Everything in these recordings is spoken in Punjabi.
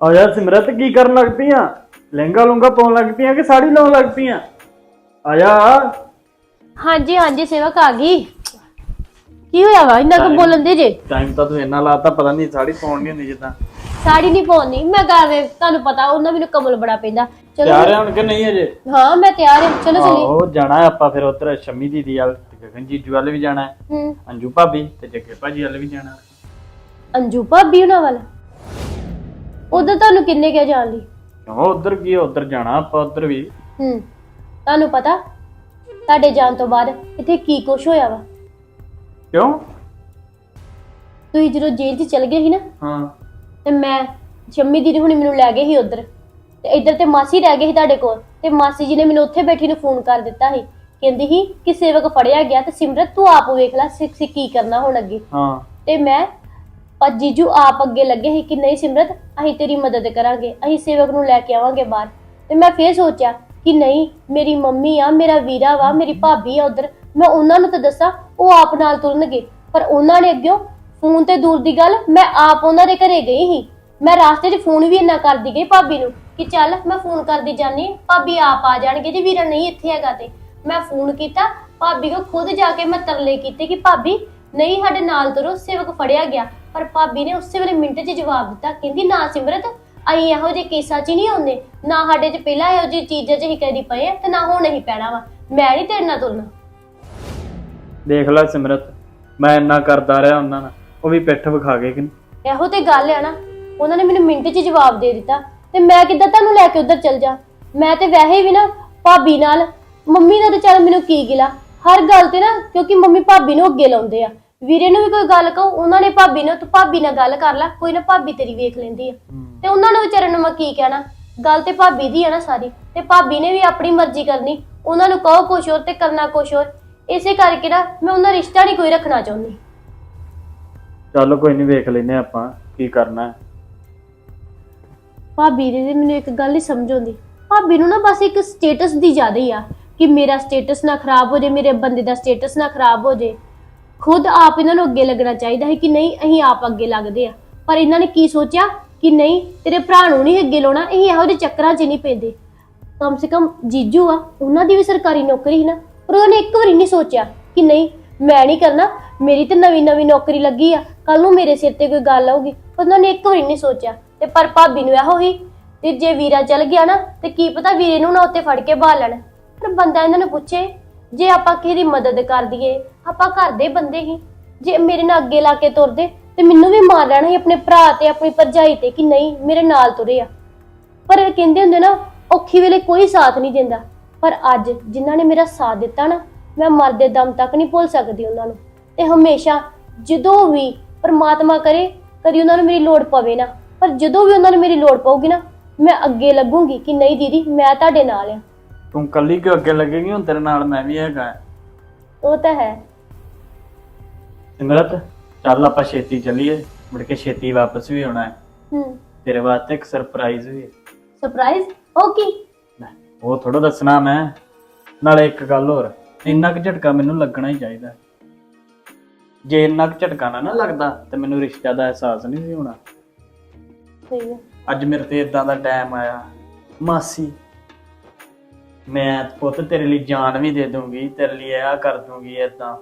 ਆ ਯਾਰ ਸਿਮਰਤ ਕੀ ਕਰਨ ਲੱਗ ਪਈਆਂ? ਲਹਿੰਗਾ ਲੂੰਗਾ ਪਾਉਣ ਲੱਗ ਪਈਆਂ ਕਿ ਸਾੜੀ ਲਾਉਣ ਲੱਗ ਪਈਆਂ? ਆ ਜਾ। ਹਾਂਜੀ ਹਾਂਜੀ ਸੇਵਕ ਆ ਗਈ। ਕੀ ਹੋਇਆ ਵਾ? ਇੰਨਾ ਕੁ ਬੋਲਣ ਦੇ ਜੇ? ਟਾਈਮ ਤਾਂ ਤੂੰ ਇੰਨਾ ਲਾਤਾ ਪਤਾ ਨਹੀਂ ਸਾੜੀ ਪਾਉਣ ਨਹੀਂ ਹੁੰਦੀ ਜਿੱਦਾਂ। ਸਾੜੀ ਨਹੀਂ ਪਾਉਣੀ ਮੈਂ ਦੇ ਤੁਹਾਨੂੰ ਪਤਾ ਉਹਨਾਂ ਮੈਨੂੰ ਕਮਲ ਬੜਾ ਪੈਂਦਾ। ਚਲੋ ਤਿਆਰ ਹੈ ਹੁਣ ਕਿ ਨਹੀਂ ਅਜੇ? ਹਾਂ ਮੈਂ ਤਿਆਰ ਹਾਂ ਚਲੋ ਚਲੀ। ਆਹੋ ਜਾਣਾ ਆਪਾਂ ਫਿਰ ਉਧਰ ਸ਼ਮੀ ਦੀਦੀ ਵੱਲ ਤੇ ਗਗਨ ਜੀਜੂ ਵੱਲ ਵੀ ਜਾਣਾ ਹੈ। ਹੂੰ। ਅੰਜੂ ਭਾਬੀ ਤੇ ਜੱਗੇ ਭਾਜੀ ਵੱਲ ਵੀ ਜਾਣਾ। ਅੰਜੂ ਭਾਬੀ ਉਹਨਾਂ ਵੱਲ? ਉਧਰ ਤੁਹਾਨੂੰ ਕਿੰਨੇ ਕਿਹਾ ਜਾਣ ਲਈ ਕਿਉਂ? ਉਧਰ ਕੀ ਉਧਰ ਜਾਣਾ ਆਪਾਂ ਉਧਰ ਵੀ। ਹੂੰ। ਤੁਹਾਨੂੰ ਪਤਾ ਤੁਹਾਡੇ ਜਾਣ ਤੋਂ ਬਾਅਦ ਇੱਥੇ ਕੀ ਕੁਛ ਹੋਇਆ ਵਾ? ਕਿਉਂ? ਤੁਸੀਂ ਜਦੋਂ ਜੇਲ੍ਹ 'ਚ ਚਲ ਗਏ ਸੀ ਨਾ ਹਾਂ। ਤੇ ਮੈਂ ਸ਼ੰਮੀ ਦੀਦੀ ਹੁਣੀ ਮੈਨੂੰ ਲੈ ਗਏ ਸੀ ਉਧਰ। ਤੇ ਇੱਧਰ ਤੇ ਮਾਸੀ ਰਹਿ ਗਈ ਸੀ ਤੁਹਾਡੇ ਕੋਲ। ਤੇ ਮਾਸੀ ਜੀ ਨੇ ਮੈਨੂੰ ਉੱਥੇ ਬੈਠੀ ਨੂੰ ਫੋਨ ਕਰ ਦਿੱਤਾ ਸੀ। ਕਹਿੰਦੀ ਸੀ ਕਿ ਸੇਵਕ ਫੜਿਆ ਗਿਆ ਤੇ ਸਿਮਰਤ ਤੂੰ ਆਪ ਵੇਖ ਲੈ ਸਿੱਖ ਸਿੱਖ ਕੀ ਕਰਨਾ ਹੁਣ ਅੱਗੇ। ਹਾਂ। ਤੇ ਮੈਂ ਪਰ ਜੀਜੂ ਆਪ ਅੱਗੇ ਲੱਗੇ ਸੀ ਕਿ ਨਹੀਂ ਸਿਮਰਤ, ਅਸੀਂ ਤੇਰੀ ਮਦਦ ਕਰਾਂਗੇ, ਅਸੀਂ ਸੇਵਕ ਨੂੰ ਲੈ ਕੇ ਆਵਾਂਗੇ ਬਾਹਰ। ਤੇ ਮੈਂ ਫੇਰ ਸੋਚਿਆ ਕਿ ਨਹੀਂ, ਮੇਰੀ ਮੰਮੀ ਆ, ਮੇਰਾ ਵੀਰਾ ਵਾ, ਮੇਰੀ ਭਾਬੀ ਆ ਉਧਰ, ਮੈਂ ਉਹਨਾਂ ਨੂੰ ਤਾਂ ਦੱਸਾਂ, ਉਹ ਆਪ ਨਾਲ ਤੁਰਨਗੇ। ਪਰ ਉਹਨਾਂ ਨੇ ਅੱਗਿਓਂ ਫੋਨ ਤੇ ਦੂਰ ਦੀ ਗੱਲ, ਮੈਂ ਆਪ ਉਹਨਾਂ ਦੇ ਘਰੇ ਗਈ ਸੀ। ਮੈਂ ਰਾਸਤੇ 'ਚ ਫੋਨ ਵੀ ਇੰਨਾ ਕਰਦੀ ਗਈ ਭਾਬੀ ਨੂੰ ਕਿ ਚੱਲ, ਮੈਂ ਫੋਨ ਕਰਦੀ ਜਾਨੀ ਭਾਬੀ ਆਪ ਆ ਜਾਣਗੇ ਜੇ, ਵੀਰਾ ਨਹੀਂ ਇੱਥੇ ਹੈਗਾ ਤੇ। ਮੈਂ ਫੋਨ ਕੀਤਾ, ਭਾਬੀ ਕੋ ਖੁਦ ਜਾ ਕੇ ਮੈਂ ਤਰਲੇ ਕੀਤੇ ਕਿ ਭਾਬੀ ਨਹੀਂ ਸਾਡੇ ਨਾਲ ਤੁਰੋ ਸੇਵਕ ਫੜਿਆ ਗਿਆ। ਪਰ ਭਾਬੀ ਨੇ ਉਸੇ ਵੇਲੇ ਮਿੰਟ 'ਚ ਜਵਾਬ ਦਿੱਤਾ ਕਹਿੰਦੀ ਨਾ ਸਿਮਰਤ ਅਸੀਂ ਇਹੋ ਜਿਹੇ ਕੇਸਾਂ 'ਚ ਨਹੀਂ ਆਉਂਦੇ ਨਾ ਸਾਡੇ 'ਚ ਪਹਿਲਾਂ ਇਹੋ ਜਿਹੀ ਚੀਜ਼ਾਂ 'ਚ ਹੀ ਕਦੀ ਪਏ ਆ ਤੇ ਨਾ ਹੁਣ ਅਸੀਂ ਪੈਣਾ ਵਾ। ਮੈਂ ਨਹੀਂ ਤੇਰੇ ਨਾਲ ਤੁਰਨਾ। ਦੇਖ ਲੈ ਸਿਮਰਤ ਮੈਂ ਇੰਨਾ ਕਰਦਾ ਰਿਹਾ ਉਹਨਾਂ ਨਾਲ। ਉਹ ਵੀ ਪਿੱਠ ਵਿਖਾ ਗਏ ਕਿ ਨਹੀਂ? ਇਹੋ ਤੇ ਗੱਲ ਆ ਨਾ ਉਹਨਾਂ ਨੇ ਮੈਨੂੰ ਮਿੰਟ 'ਚ ਜਵਾਬ ਦੇ ਦਿੱਤਾ ਤੇ ਮੈਂ ਕਿੱਦਾਂ ਤੁਹਾਨੂੰ ਲੈ ਕੇ ਉਧਰ ਚਲ ਜਾ? ਮੈਂ ਤੇ ਵੈਸੇ ਵੀ ਨਾ ਭਾਬੀ ਨਾਲ ਮੰਮੀ ਦਾ ਤੇ ਚੱਲ ਮੈਨੂੰ ਕੀ ਗਿਲਾ। ਹਰ ਗੱਲ ਤੇ ਨਾ ਕਿਉਂਕਿ ਮੰਮੀ ਭਾਬੀ ਨੂੰ ਅੱਗੇ ਲਾਉਂਦੇ ਆ। ਵੀਰੇ ਨੂੰ ਵੀ ਕੋਈ ਗੱਲ ਕਹੋ ਉਹਨਾਂ ਨੇ ਭਾਬੀ ਨੂੰ ਤੂੰ ਭਾਬੀ ਨਾਲ ਗੱਲ ਕਰ ਲੈ ਕੋਈ ਨਾ ਭਾਬੀ ਤੇਰੀ ਵੇਖ ਲੈਂਦੀ ਆ। ਤੇ ਉਹਨਾਂ ਨੂੰ ਵਿਚਾਰਨ ਨੂੰ ਮੈਂ ਕੀ ਕਹਿਣਾ? ਗੱਲ ਤੇ ਭਾਬੀ ਦੀ ਆ ਨਾ ਸਾਰੀ ਤੇ ਭਾਬੀ ਨੇ ਵੀ ਆਪਣੀ ਮਰਜ਼ੀ ਕਰਨੀ ਉਹਨਾਂ ਨੂੰ ਕਹੋ ਕੁਛ ਹੋਰ ਤੇ ਕਰਨਾ ਕੁਛ ਹੋਰ। ਇਸੇ ਕਰਕੇ ਨਾ ਮੈਂ ਉਹਨਾਂ ਰਿਸ਼ਤਾ ਨਹੀਂ ਕੋਈ ਰੱਖਣਾ ਚਾਹੁੰਦੀ। ਚੱਲ ਕੋਈ ਨਹੀਂ ਵੇਖ ਲੈਨੇ ਆਪਾਂ ਕੀ ਕਰਨਾ ਹੈ। ਭਾਬੀ ਦੀ ਤੇ ਮੈਨੂੰ ਇੱਕ ਗੱਲ ਨਹੀਂ ਸਮਝ ਆਉਂਦੀ। ਭਾਬੀ ਨੂੰ ਨਾ ਬਸ ਇੱਕ ਸਟੇਟਸ ਦੀ ਜ਼ਿਆਦਾ ਹੀ ਆ। ਕਿ ਮੇਰਾ ਸਟੇਟਸ ਨਾ ਖਰਾਬ ਹੋ ਜੇ, ਮੇਰੇ ਬੰਦੇ ਦਾ ਸਟੇਟਸ ਨਾ ਖਰਾਬ ਹੋ ਜੇ। ਖੁਦ ਆਪ ਇਹਨਾਂ ਨੂੰ ਅੱਗੇ ਲੱਗਣਾ ਚਾਹੀਦਾ ਹੈ ਕਿ ਨਹੀਂ, ਅਸੀਂ ਆਪ ਅੱਗੇ ਲੱਗਦੇ ਆ ਪਰ ਇਹਨਾਂ ਨੇ ਕੀ ਸੋਚਿਆ? ਕਿ ਨਹੀਂ, ਤੇਰੇ ਭਰਾ ਨੂੰ ਨਹੀਂ ਅੱਗੇ ਲਾਉਣਾ ਇਹ ਇਹੋ ਜਿਹੇ ਚੱਕਰਾਂ 'ਚ ਨਹੀਂ ਪੈਂਦੇ। ਕਮ ਸੇ ਕਮ ਜੀਜੂ ਆ, ਉਹਨਾਂ ਦੀ ਵੀ ਸਰਕਾਰੀ ਨੌਕਰੀ ਸੀ ਨਾ, ਪਰ ਉਹਨੇ ਇੱਕ ਵਾਰੀ ਨਹੀਂ ਸੋਚਿਆ ਕਿ ਨਹੀਂ, ਮੈਂ ਨਹੀਂ ਕਰਨਾ, ਮੇਰੀ ਤੇ ਨਵੀਂ ਨਵੀਂ ਨੌਕਰੀ ਲੱਗੀ ਆ ਕੱਲ ਨੂੰ ਮੇਰੇ ਸਿਰ ਤੇ ਕੋਈ ਗੱਲ ਆਊਗੀ। ਪਰ ਉਹਨਾਂ ਨੇ ਇੱਕ ਵਾਰੀ ਨਹੀਂ ਸੋਚਿਆ, ਤੇ ਪਰ ਭਾਬੀ ਨੂੰ ਇਹੋ ਹੀ, ਤੇ ਜੇ ਵੀਰਾ ਚਲ ਗਿਆ ਨਾ, ਤੇ ਕੀ ਪਤਾ ਵੀਰੇ ਨੂੰ ਨਾ ਉੱਤੇ ਫੜ ਕੇ ਬਾਹ ਲੈਣ। ਪਰ ਬੰਦਾ ਇਹਨਾਂ ਨੂੰ ਪੁੱਛੇ, ਜੇ ਆਪਾਂ ਕਿਹਦੀ ਮਦਦ ਕਰ ਦਈਏ? ਆਪਾਂ ਘਰ ਦੇ ਬੰਦੇ ਹੀ। ਜੇ ਮੇਰੇ ਨਾਲ ਅੱਗੇ ਲਾ ਕੇ ਤੁਰਦੇ, ਤੇ ਮੈਨੂੰ ਵੀ ਮਾਰ ਲੈਣਾ ਸੀ ਆਪਣੇ ਭਰਾ ਤੇ ਆਪਣੀ ਭਰਜਾਈ ਤੇ ਕਿ ਨਹੀਂ, ਮੇਰੇ ਨਾਲ ਤੁਰੇ ਆ। ਪਰ ਇਹ ਕਹਿੰਦੇ ਹੁੰਦੇ ਨਾ, ਔਖੀ ਵੇਲੇ ਕੋਈ ਸਾਥ ਨਹੀਂ ਦਿੰਦਾ। ਪਰ ਅੱਜ ਜਿਨ੍ਹਾਂ ਨੇ ਮੇਰਾ ਸਾਥ ਦਿੱਤਾ ਨਾ, ਮੈਂ ਮਰਦੇ ਦਮ ਤੱਕ ਨਹੀਂ ਭੁੱਲ ਸਕਦੀ ਉਹਨਾਂ ਨੂੰ। ਤੇ ਹਮੇਸ਼ਾ ਜਦੋਂ ਵੀ ਪਰਮਾਤਮਾ ਕਰੇ, ਕਦੀ ਉਹਨਾਂ ਨੂੰ ਮੇਰੀ ਲੋੜ ਪਵੇ ਨਾ। ਪਰ ਜਦੋਂ ਵੀ ਉਹਨਾਂ ਨੂੰ ਮੇਰੀ ਲੋੜ ਪਊਗੀ ਨਾ, ਮੈਂ ਅੱਗੇ ਲੱਗੂਗੀ ਕਿ ਨਹੀਂ ਦੀਦੀ, ਮੈਂ ਤੁਹਾਡੇ ਨਾਲ ਆ। ਤੂੰ ਕੱਲੀ ਕਿਉਂ ਅੱਗੇ ਲੱਗੇਗੀ? ਹੁਣ ਤੇਰੇ ਨਾਲ ਮੈਂ ਵੀ ਹੈਗਾ। ਉਹ ਤਾਂ ਹੈ। ਸਿਮਰਤ ਚੱਲ ਆਪਾਂ ਛੇਤੀ ਚੱਲੀਏ। ਮੁੜ ਕੇ ਛੇਤੀ ਵਾਪਸ ਵੀ ਆਉਣਾ ਹੈ। ਹੂੰ। ਤੇਰੇ ਵਾਸਤੇ ਇੱਕ ਸਰਪ੍ਰਾਈਜ਼ ਵੀ ਹੈ। ਸਰਪ੍ਰਾਈਜ਼ ਓਕੇ ਲੈ, ਉਹ ਥੋੜਾ ਦੱਸਣਾ ਮੈਂ। ਨਾਲੇ ਇੱਕ ਗੱਲ ਹੋਰ ਇੰਨਾ ਕੁ ਝਟਕਾ ਮੈਨੂੰ ਲੱਗਣਾ ਹੀ ਚਾਹੀਦਾ। ਜੇ ਇੰਨਾ ਕੁ ਝਟਕਾ ਨਾ ਨਾ ਲੱਗਦਾ ਤੇ ਮੈਨੂੰ ਰਿਸ਼ਤੇ ਦਾ ਅਹਿਸਾਸ ਨਹੀਂ ਸੀ ਹੋਣਾ। ਸਹੀ ਹੈ। ਅੱਜ ਮੇਰੇ ਤੇ ਇਦਾਂ ਦਾ ਟਾਈਮ ਆਇਆ। ਮਾਸੀ ਮੈਂ ਪੁੱਤ ਤੇਰੇ ਲਈ ਜਾਨ ਵੀ ਦੇ ਦੂੰਗੀ ਤੇਰੇ ਲਈ ਇਹ ਕਰ ਦੂੰਗੀ ਇਦਾਂ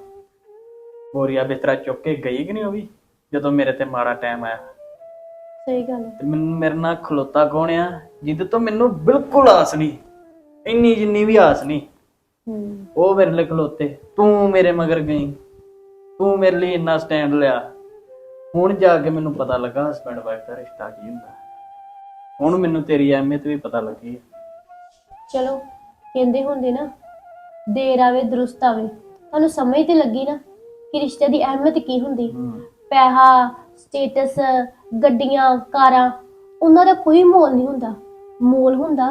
ਬੋਰੀਆ ਬਿਸਤਰਾ ਚੁੱਕ ਕੇ ਗਈ ਕਿ ਨਹੀਂ ਉਹ ਵੀ ਜਦੋਂ ਮੇਰੇ ਤੇ ਮਾੜਾ ਟਾਈਮ ਆਇਆ? ਸਹੀ ਗੱਲ ਹੈ। ਤੇ ਮੈਨੂੰ ਮੇਰੇ ਨਾਲ ਖਲੋਤਾ ਕੌਣ ਆ? ਜਿਹਦੇ ਤੋਂ ਮੈਨੂੰ ਬਿਲਕੁਲ ਆਸ ਨਹੀਂ। ਇੰਨੀ ਜਿੰਨੀ ਵੀ ਆਸ ਨਹੀਂ। ਹੂੰ। ਉਹ ਮੇਰੇ ਲਈ ਖਲੋਤੇ ਤੂੰ ਮੇਰੇ ਮਗਰ ਗਈ। ਤੂੰ ਮੇਰੇ ਲਈ ਇੰਨਾ ਸਟੈਂਡ ਲਿਆ। ਹੁਣ ਜਾ ਕੇ ਮੈਨੂੰ ਪਤਾ ਲੱਗਾ ਹਸਬੰਡ ਵਾਈਫ ਦਾ ਰਿਸ਼ਤਾ ਕੀ ਹੁੰਦਾ। ਹੁਣ ਮੈਨੂੰ ਤੇਰੀ ਅਹਿਮੀਅਤ ਵੀ ਪਤਾ ਲੱਗੀ ਹੈ। ਚਲੋ। ਕਹਿੰਦੇ ਹੁੰਦੇ ਨਾ ਦੇਰ ਆਵੇ ਦਰੁਸਤ ਆਵੇ। ਤੁਹਾਨੂੰ ਸਮਝ ਤੇ ਲੱਗੀ ਨਾ ਕਿ ਰਿਸ਼ਤੇ ਦੀ ਅਹਿਮੀਅਤ ਕੀ ਹੁੰਦੀ? ਪੈਸਾ ਸਟੇਟਸ ਗੱਡੀਆਂ ਕਾਰਾਂ ਉਹਨਾਂ ਦਾ ਕੋਈ ਮੋਲ ਨਹੀਂ ਹੁੰਦਾ। ਮੋਲ ਹੁੰਦਾ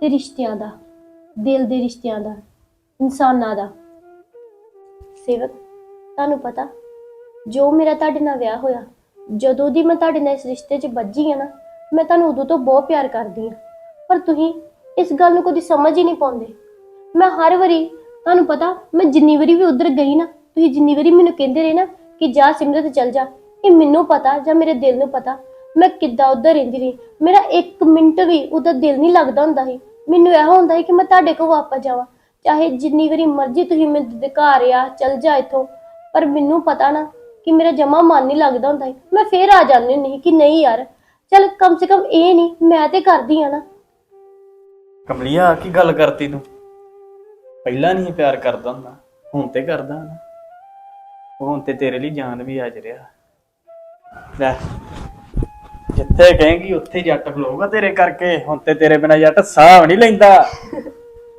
ਤੇ ਰਿਸ਼ਤਿਆਂ ਦਾ ਦਿਲ ਦੇ ਰਿਸ਼ਤਿਆਂ ਦਾ ਇਨਸਾਨਾਂ ਦਾ। ਸੇਵਕ ਤੁਹਾਨੂੰ ਪਤਾ ਜੋ ਮੇਰਾ ਤੁਹਾਡੇ ਨਾਲ ਵਿਆਹ ਹੋਇਆ ਜਦੋਂ ਦੀ ਮੈਂ ਤੁਹਾਡੇ ਨਾਲ ਇਸ ਰਿਸ਼ਤੇ 'ਚ ਵੱਜੀ ਆ ਨਾ ਮੈਂ ਤੁਹਾਨੂੰ ਉਦੋਂ ਤੋਂ ਬਹੁਤ ਪਿਆਰ ਕਰਦੀ ਆ। ਪਰ ਤੁਸੀਂ ਇਸ ਗੱਲ ਨੂੰ ਕਦੀ ਸਮਝ ਹੀ ਨਹੀਂ ਪਾਉਂਦੇ। ਮੈਂ ਹਰ ਵਾਰੀ, ਤੁਹਾਨੂੰ ਪਤਾ, ਮੈਂ ਜਿੰਨੀ ਵਾਰੀ ਵੀ ਉਧਰ ਗਈ ਨਾ, ਤੁਸੀਂ ਜਿੰਨੀ ਵਾਰੀ ਮੈਨੂੰ ਕਹਿੰਦੇ ਰਹੇ ਨਾ ਕਿ ਜਾ ਸਿਮਰਤ ਚੱਲ ਜਾ, ਇਹ ਮੈਨੂੰ ਪਤਾ ਜਾਂ ਮੇਰੇ ਦਿਲ ਨੂੰ ਪਤਾ, ਮੈਂ ਕਿੱਦਾਂ ਉਧਰ ਰਹਿੰਦੀ ਰਹੀ। ਮੇਰਾ 1 ਮਿੰਟ ਵੀ ਉਹਦਾ ਦਿਲ ਨਹੀਂ ਲੱਗਦਾ ਹੁੰਦਾ ਸੀ। ਮੈਨੂੰ ਇਹ ਹੁੰਦਾ ਸੀ ਕਿ ਮੈਂ ਤੁਹਾਡੇ ਕੋਲ ਵਾਪਸ ਜਾਵਾਂ। ਚਾਹੇ ਜਿੰਨੀ ਵਾਰੀ ਮਰਜ਼ੀ ਤੁਸੀਂ ਮੈਨੂੰ ਦਿਕਾਰ ਚੱਲ ਜਾ ਇੱਥੋਂ, ਪਰ ਮੈਨੂੰ ਪਤਾ ਨਾ ਕਿ ਮੇਰਾ ਜਮਾ ਮਨ ਨਹੀਂ ਲੱਗਦਾ ਹੁੰਦਾ ਸੀ। ਮੈਂ ਫੇਰ ਆ ਜਾਂਦੀ ਹੁੰਦੀ ਸੀ ਕਿ ਨਹੀਂ ਯਾਰ, ਚੱਲ ਕਮ ਸੇ ਕਮ ਇਹ ਨਹੀਂ, ਮੈਂ ਤੇ ਕਰਦੀ ਆ ਨਾ। ਕਮਲੀਆ ਕੀ ਗੱਲ ਕਰਤੀ ਤੂੰ? ਪਹਿਲਾਂ ਨਹੀਂ ਪਿਆਰ ਕਰਦਾ ਹੁੰਦਾ ਹੁਣ ਤੇ ਕਰਦਾ ਨਾ। ਹੁਣ ਤੇ ਤੇਰੇ ਲਈ ਜਾਨ ਵੀ ਹਾਜ਼ਰ ਆ ਲੈ ਜਿੱਥੇ ਕਹੇਂਗੀ ਉੱਥੇ ਜੱਟ ਖਲੋਗਾ ਤੇਰੇ ਕਰਕੇ। ਹੁਣ ਤੇ ਤੇਰੇ ਬਿਨਾ ਜੱਟ ਸਾਹ ਨਹੀਂ ਲੈਂਦਾ।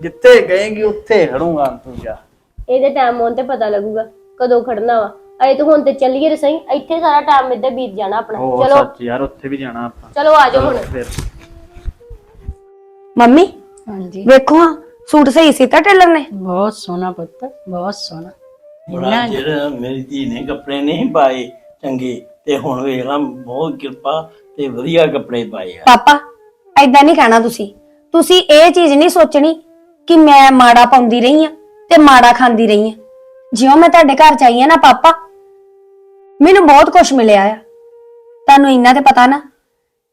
ਜਿੱਥੇ ਕਹੇਂਗੀ ਉੱਥੇ ਖੜੂਗਾ ਤੂੰ ਜਾ। ਇਹਦੇ ਟਾਈਮ ਆਉਣ ਤੇ ਪਤਾ ਲੱਗੂਗਾ ਕਦੋਂ ਖੜਨਾ ਵਾ। ਅਜੇ ਤਾਂ ਹੁਣ ਤੇ ਚੱਲੀਏ ਰਸਈ ਇੱਥੇ ਸਾਰਾ ਟਾਈਮ ਇੱਧਰ ਬੀਤ ਜਾਣਾ ਆਪਣਾ। ਉਹ ਚਲੋ। ਸੱਚ ਯਾਰ ਉੱਥੇ ਵੀ ਜਾਣਾ ਆਪਾਂ। ਚਲੋ ਆ ਜਾਓ ਹੁਣ। ਫਿਰ। ਮੰਮੀ ਹਾਂਜੀ। ਵੇਖੋ ਹਾਂ ਸੂਟ ਸਹੀ ਸੀਤਾ ਟੇਲਰ ਨੇ। ਬਹੁਤ ਸੋਹਣਾ ਪੁੱਤ ਬਹੁਤ ਸੋਹਣਾ। ਬੜਾ ਜਿਹੜਾ ਮੇਰੀ ਧੀ ਨੇ ਕੱਪੜੇ ਨਹੀਂ ਪਾਏ ਚੰਗੇ ਤੇ ਹੁਣ ਵੇਖ ਲਾ ਬਹੁਤ ਕਿਰਪਾ ਤੇ ਵਧੀਆ ਕੱਪੜੇ ਪਾਏ ਆ। ਪਾਪਾ ਐਦਾਂ ਨਹੀਂ ਕਹਿਣਾ ਤੁਸੀਂ। ਤੁਸੀਂ ਇਹ ਚੀਜ਼ ਨਹੀਂ ਸੋਚਣੀ ਕਿ ਮੈਂ ਮਾੜਾ ਪਾਉਂਦੀ ਰਹੀ ਆ ਤੇ ਮਾੜਾ ਖਾਂਦੀ ਰਹੀ ਆ ਜਿਉਂ ਮੈਂ ਤੁਹਾਡੇ ਘਰ ਚ ਆਈ ਆ ਨਾ ਪਾਪਾ ਮੈਨੂੰ ਬਹੁਤ ਕੁਝ ਮਿਲਿਆ ਆ। ਤੁਹਾਨੂੰ ਇੰਨਾ ਤੇ ਪਤਾ ਨਾ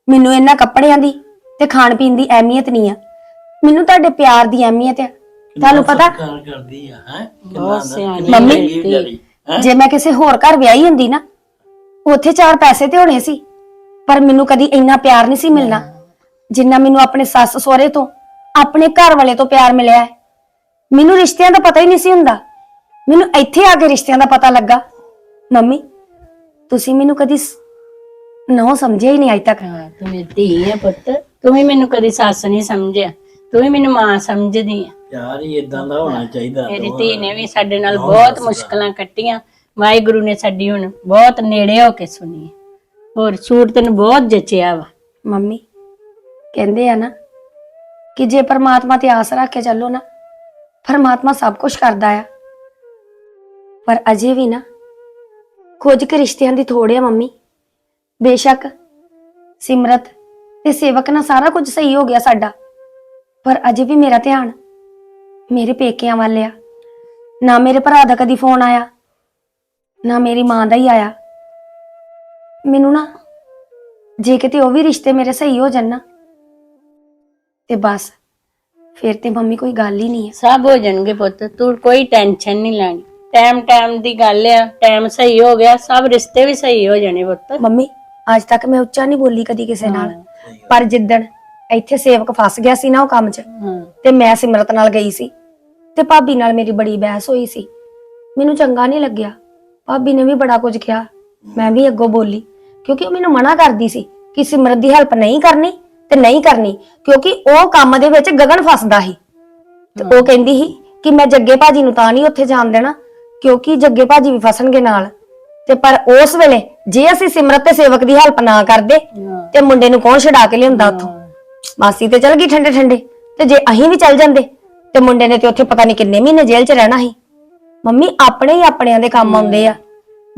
ਮੈਨੂੰ ਇਹਨਾਂ ਕੱਪੜਿਆਂ ਦੀ ਤੇ ਖਾਣ ਪੀਣ ਦੀ ਅਹਿਮੀਅਤ ਨਹੀਂ ਆ। ਮੈਨੂੰ ਤੁਹਾਡੇ ਪਿਆਰ ਦੀ ਅਹਿਮੀਅਤ ਆ। ਤੁਹਾਨੂੰ ਪਤਾ ਸਤਿਕਾਰ ਕਰਦੀ ਆ ਹੈ? ਬਹੁਤ ਸਿਆਣੀ ਮੰਮੀ ਜੇ ਮੈਂ ਕਿਸੇ ਹੋਰ ਘਰ ਵਿਆਹੀ ਹੁੰਦੀ ਨਾ ਉੱਥੇ ਚਾਰ ਪੈਸੇ ਤੇ ਹੋਣੇ ਸੀ ਪਰ ਮੈਨੂੰ ਕਦੀ ਇੰਨਾ ਪਿਆਰ ਨਹੀਂ ਸੀ ਮਿਲਣਾ ਜਿੰਨਾ ਮੈਨੂੰ ਆਪਣੇ ਸੱਸ ਸਹੁਰੇ ਤੋਂ ਆਪਣੇ ਘਰ ਵਾਲੇ ਤੋਂ ਪਿਆਰ ਮਿਲਿਆ ਹੈ। ਮੈਨੂੰ ਰਿਸ਼ਤਿਆਂ ਦਾ ਪਤਾ ਹੀ ਨਹੀਂ ਸੀ ਹੁੰਦਾ। ਮੈਨੂੰ ਇੱਥੇ ਆ ਕੇ ਰਿਸ਼ਤਿਆਂ ਦਾ ਪਤਾ ਲੱਗਾ। ਮੰਮੀ ਤੁਸੀਂ ਮੈਨੂੰ ਕਦੀ ਨੋ ਸਮਝਿਆ ਹੀ ਨਹੀਂ ਅਜੇ ਤੱਕ। ਹਾਂ ਤੂੰ ਮੇਰੀ ਧੀ ਹੈ ਪੁੱਤ। ਤੂੰ ਵੀ ਮੈਨੂੰ ਕਦੀ ਸੱਸ ਨਹੀਂ ਸਮਝਿਆ ਤੂੰ ਵੀ ਮੈਨੂੰ ਮਾਂ ਸਮਝਦੀ ਆ। ਪਿਆਰ ਹੀ ਇਦਾਂ ਦਾ ਹੋਣਾ ਚਾਹੀਦਾ ਮੇਰੀ ਧੀ ਨੇ ਵੀ ਸਾਡੇ ਨਾਲ ਬਹੁਤ ਮੁਸ਼ਕਲਾਂ ਕੱਟੀਆਂ ਵਾਹਿਗੁਰੂ ਨੇ ਸਾਡੀ ਹੁਣ ਬਹੁਤ ਨੇੜੇ ਹੋ ਕੇ ਸੁਣੀ। ਹੋਰ ਸੂਟ ਤੈਨੂੰ ਬਹੁਤ ਜਚਿਆ ਵਾ। ਮੰਮੀ ਕਹਿੰਦੇ ਆ ਨਾ ਕਿ ਜੇ ਪਰਮਾਤਮਾ ਤੇ ਆਸ ਰੱਖ ਕੇ ਚੱਲੋ ਨਾ ਪਰਮਾਤਮਾ ਸਭ ਕੁਝ ਕਰਦਾ ਆ। ਪਰ ਅਜੇ ਵੀ ਨਾ ਕੁਝ ਕੁ ਰਿਸ਼ਤਿਆਂ ਦੀ ਥੋੜ ਆ ਮੰਮੀ। ਬੇਸ਼ੱਕ ਸਿਮਰਤ ਤੇ ਸੇਵਕ ਨਾਲ ਸਾਰਾ ਕੁਝ ਸਹੀ ਹੋ ਗਿਆ ਸਾਡਾ। ਪਰ ਅਜੇ ਵੀ ਮੇਰਾ ਧਿਆਨ ਮੇਰੇ ਪੇਕਿਆਂ ਵੱਲ ਆ। ਨਾ ਮੇਰੇ ਭਰਾ ਦਾ ਕਦੀ ਫੋਨ ਆਇਆ ਨਾ ਮੇਰੀ ਮਾਂ ਦਾ ਹੀ ਆਇਆ। ਮੈਨੂੰ ਨਾ ਜੇ ਕਿਤੇ ਉਹ ਵੀ ਰਿਸ਼ਤੇ ਮੇਰੇ ਸਹੀ ਹੋ ਜਾਣ ਨਾ ਤੇ ਬਸ ਫਿਰ ਤੇ ਮੰਮੀ ਕੋਈ ਗੱਲ ਹੀ ਨਹੀਂ ਹੈ ਸਭ ਹੋ ਜਾਣਗੇ ਪੁੱਤ ਤੂੰ ਕੋਈ ਟੈਨਸ਼ਨ ਨਹੀਂ ਲੈਣੀ। ਟਾਈਮ ਟਾਈਮ ਦੀ ਗੱਲ ਆ ਟਾਈਮ ਸਹੀ ਹੋ ਗਿਆ ਸਭ ਰਿਸ਼ਤੇ ਵੀ ਸਹੀ ਹੋ ਜਾਣੇ ਪੁੱਤ। ਮੰਮੀ ਅੱਜ ਤੱਕ ਮੈਂ ਉੱਚਾ ਨਹੀਂ ਬੋਲੀ ਕਦੀ ਕਿਸੇ ਨਾਲ। ਪਰ ਜਿੱਦਣ ਇੱਥੇ ਸੇਵਕ ਫਸ ਗਿਆ ਸੀ ਨਾ ਉਹ ਕੰਮ 'ਚ ਹਾਂ। ਤੇ ਮੈਂ ਸਿਮਰਤ ਨਾਲ ਗਈ ਸੀ ਤੇ ਭਾਬੀ ਨਾਲ ਮੇਰੀ ਬੜੀ ਬਹਿਸ ਹੋਈ ਸੀ। ਮੈਨੂੰ ਚੰਗਾ ਨਹੀਂ ਲੱਗਿਆ। ਭਾਬੀ ਨੇ ਵੀ ਬੜਾ ਕੁਝ ਕਿਹਾ। ਮੈਂ ਵੀ ਅੱਗੋਂ ਬੋਲੀ ਕਿਉਂਕਿ ਉਹ ਮੈਨੂੰ ਮਨਾ ਕਰਦੀ ਸੀ ਕਿ ਸਿਮਰਤ ਦੀ ਹੈਲਪ ਨਹੀਂ ਕਰਨੀ ਤੇ ਨਹੀਂ ਕਰਨੀ ਕਿਉਂਕਿ ਉਹ ਕੰਮ ਦੇ ਵਿੱਚ ਗਗਨ ਫਸਦਾ ਸੀ। ਤੇ ਉਹ ਕਹਿੰਦੀ ਸੀ ਕਿ ਮੈਂ ਜੱਗੇ ਭਾਜੀ ਨੂੰ ਤਾਂ ਨਹੀਂ ਉੱਥੇ ਜਾਣ ਦੇਣਾ ਕਿਉਂਕਿ ਜੱਗੇ ਭਾਜੀ ਵੀ ਫਸਣਗੇ ਨਾਲ। ਤੇ ਪਰ ਉਸ ਵੇਲੇ ਜੇ ਅਸੀਂ ਸਿਮਰਤ ਤੇ ਸੇਵਕ ਦੀ ਹੈਲਪ ਨਾ ਕਰਦੇ ਹਾਂ। ਤੇ ਮੁੰਡੇ ਨੂੰ ਕੌਣ ਛਡਾ ਕੇ ਲਿਆਉਂਦਾ ਉੱਥੋਂ? ਮਾਸੀ ਤੇ ਚਲ ਗਈ ਠੰਡੇ ਠੰਡੇ ਤੇ ਜੇ ਅਸੀਂ ਵੀ ਚੱਲ ਜਾਂਦੇ ਤੇ ਮੁੰਡੇ ਨੇ ਤੇ ਉੱਥੇ ਪਤਾ ਨਹੀਂ ਕਿੰਨੇ ਮਹੀਨੇ ਜੇਲ੍ਹ 'ਚ ਰਹਿਣਾ ਸੀ। ਮੰਮੀ ਆਪਣੇ ਹੀ ਆਪਣਿਆਂ ਦੇ ਕੰਮ ਆਉਂਦੇ ਆ।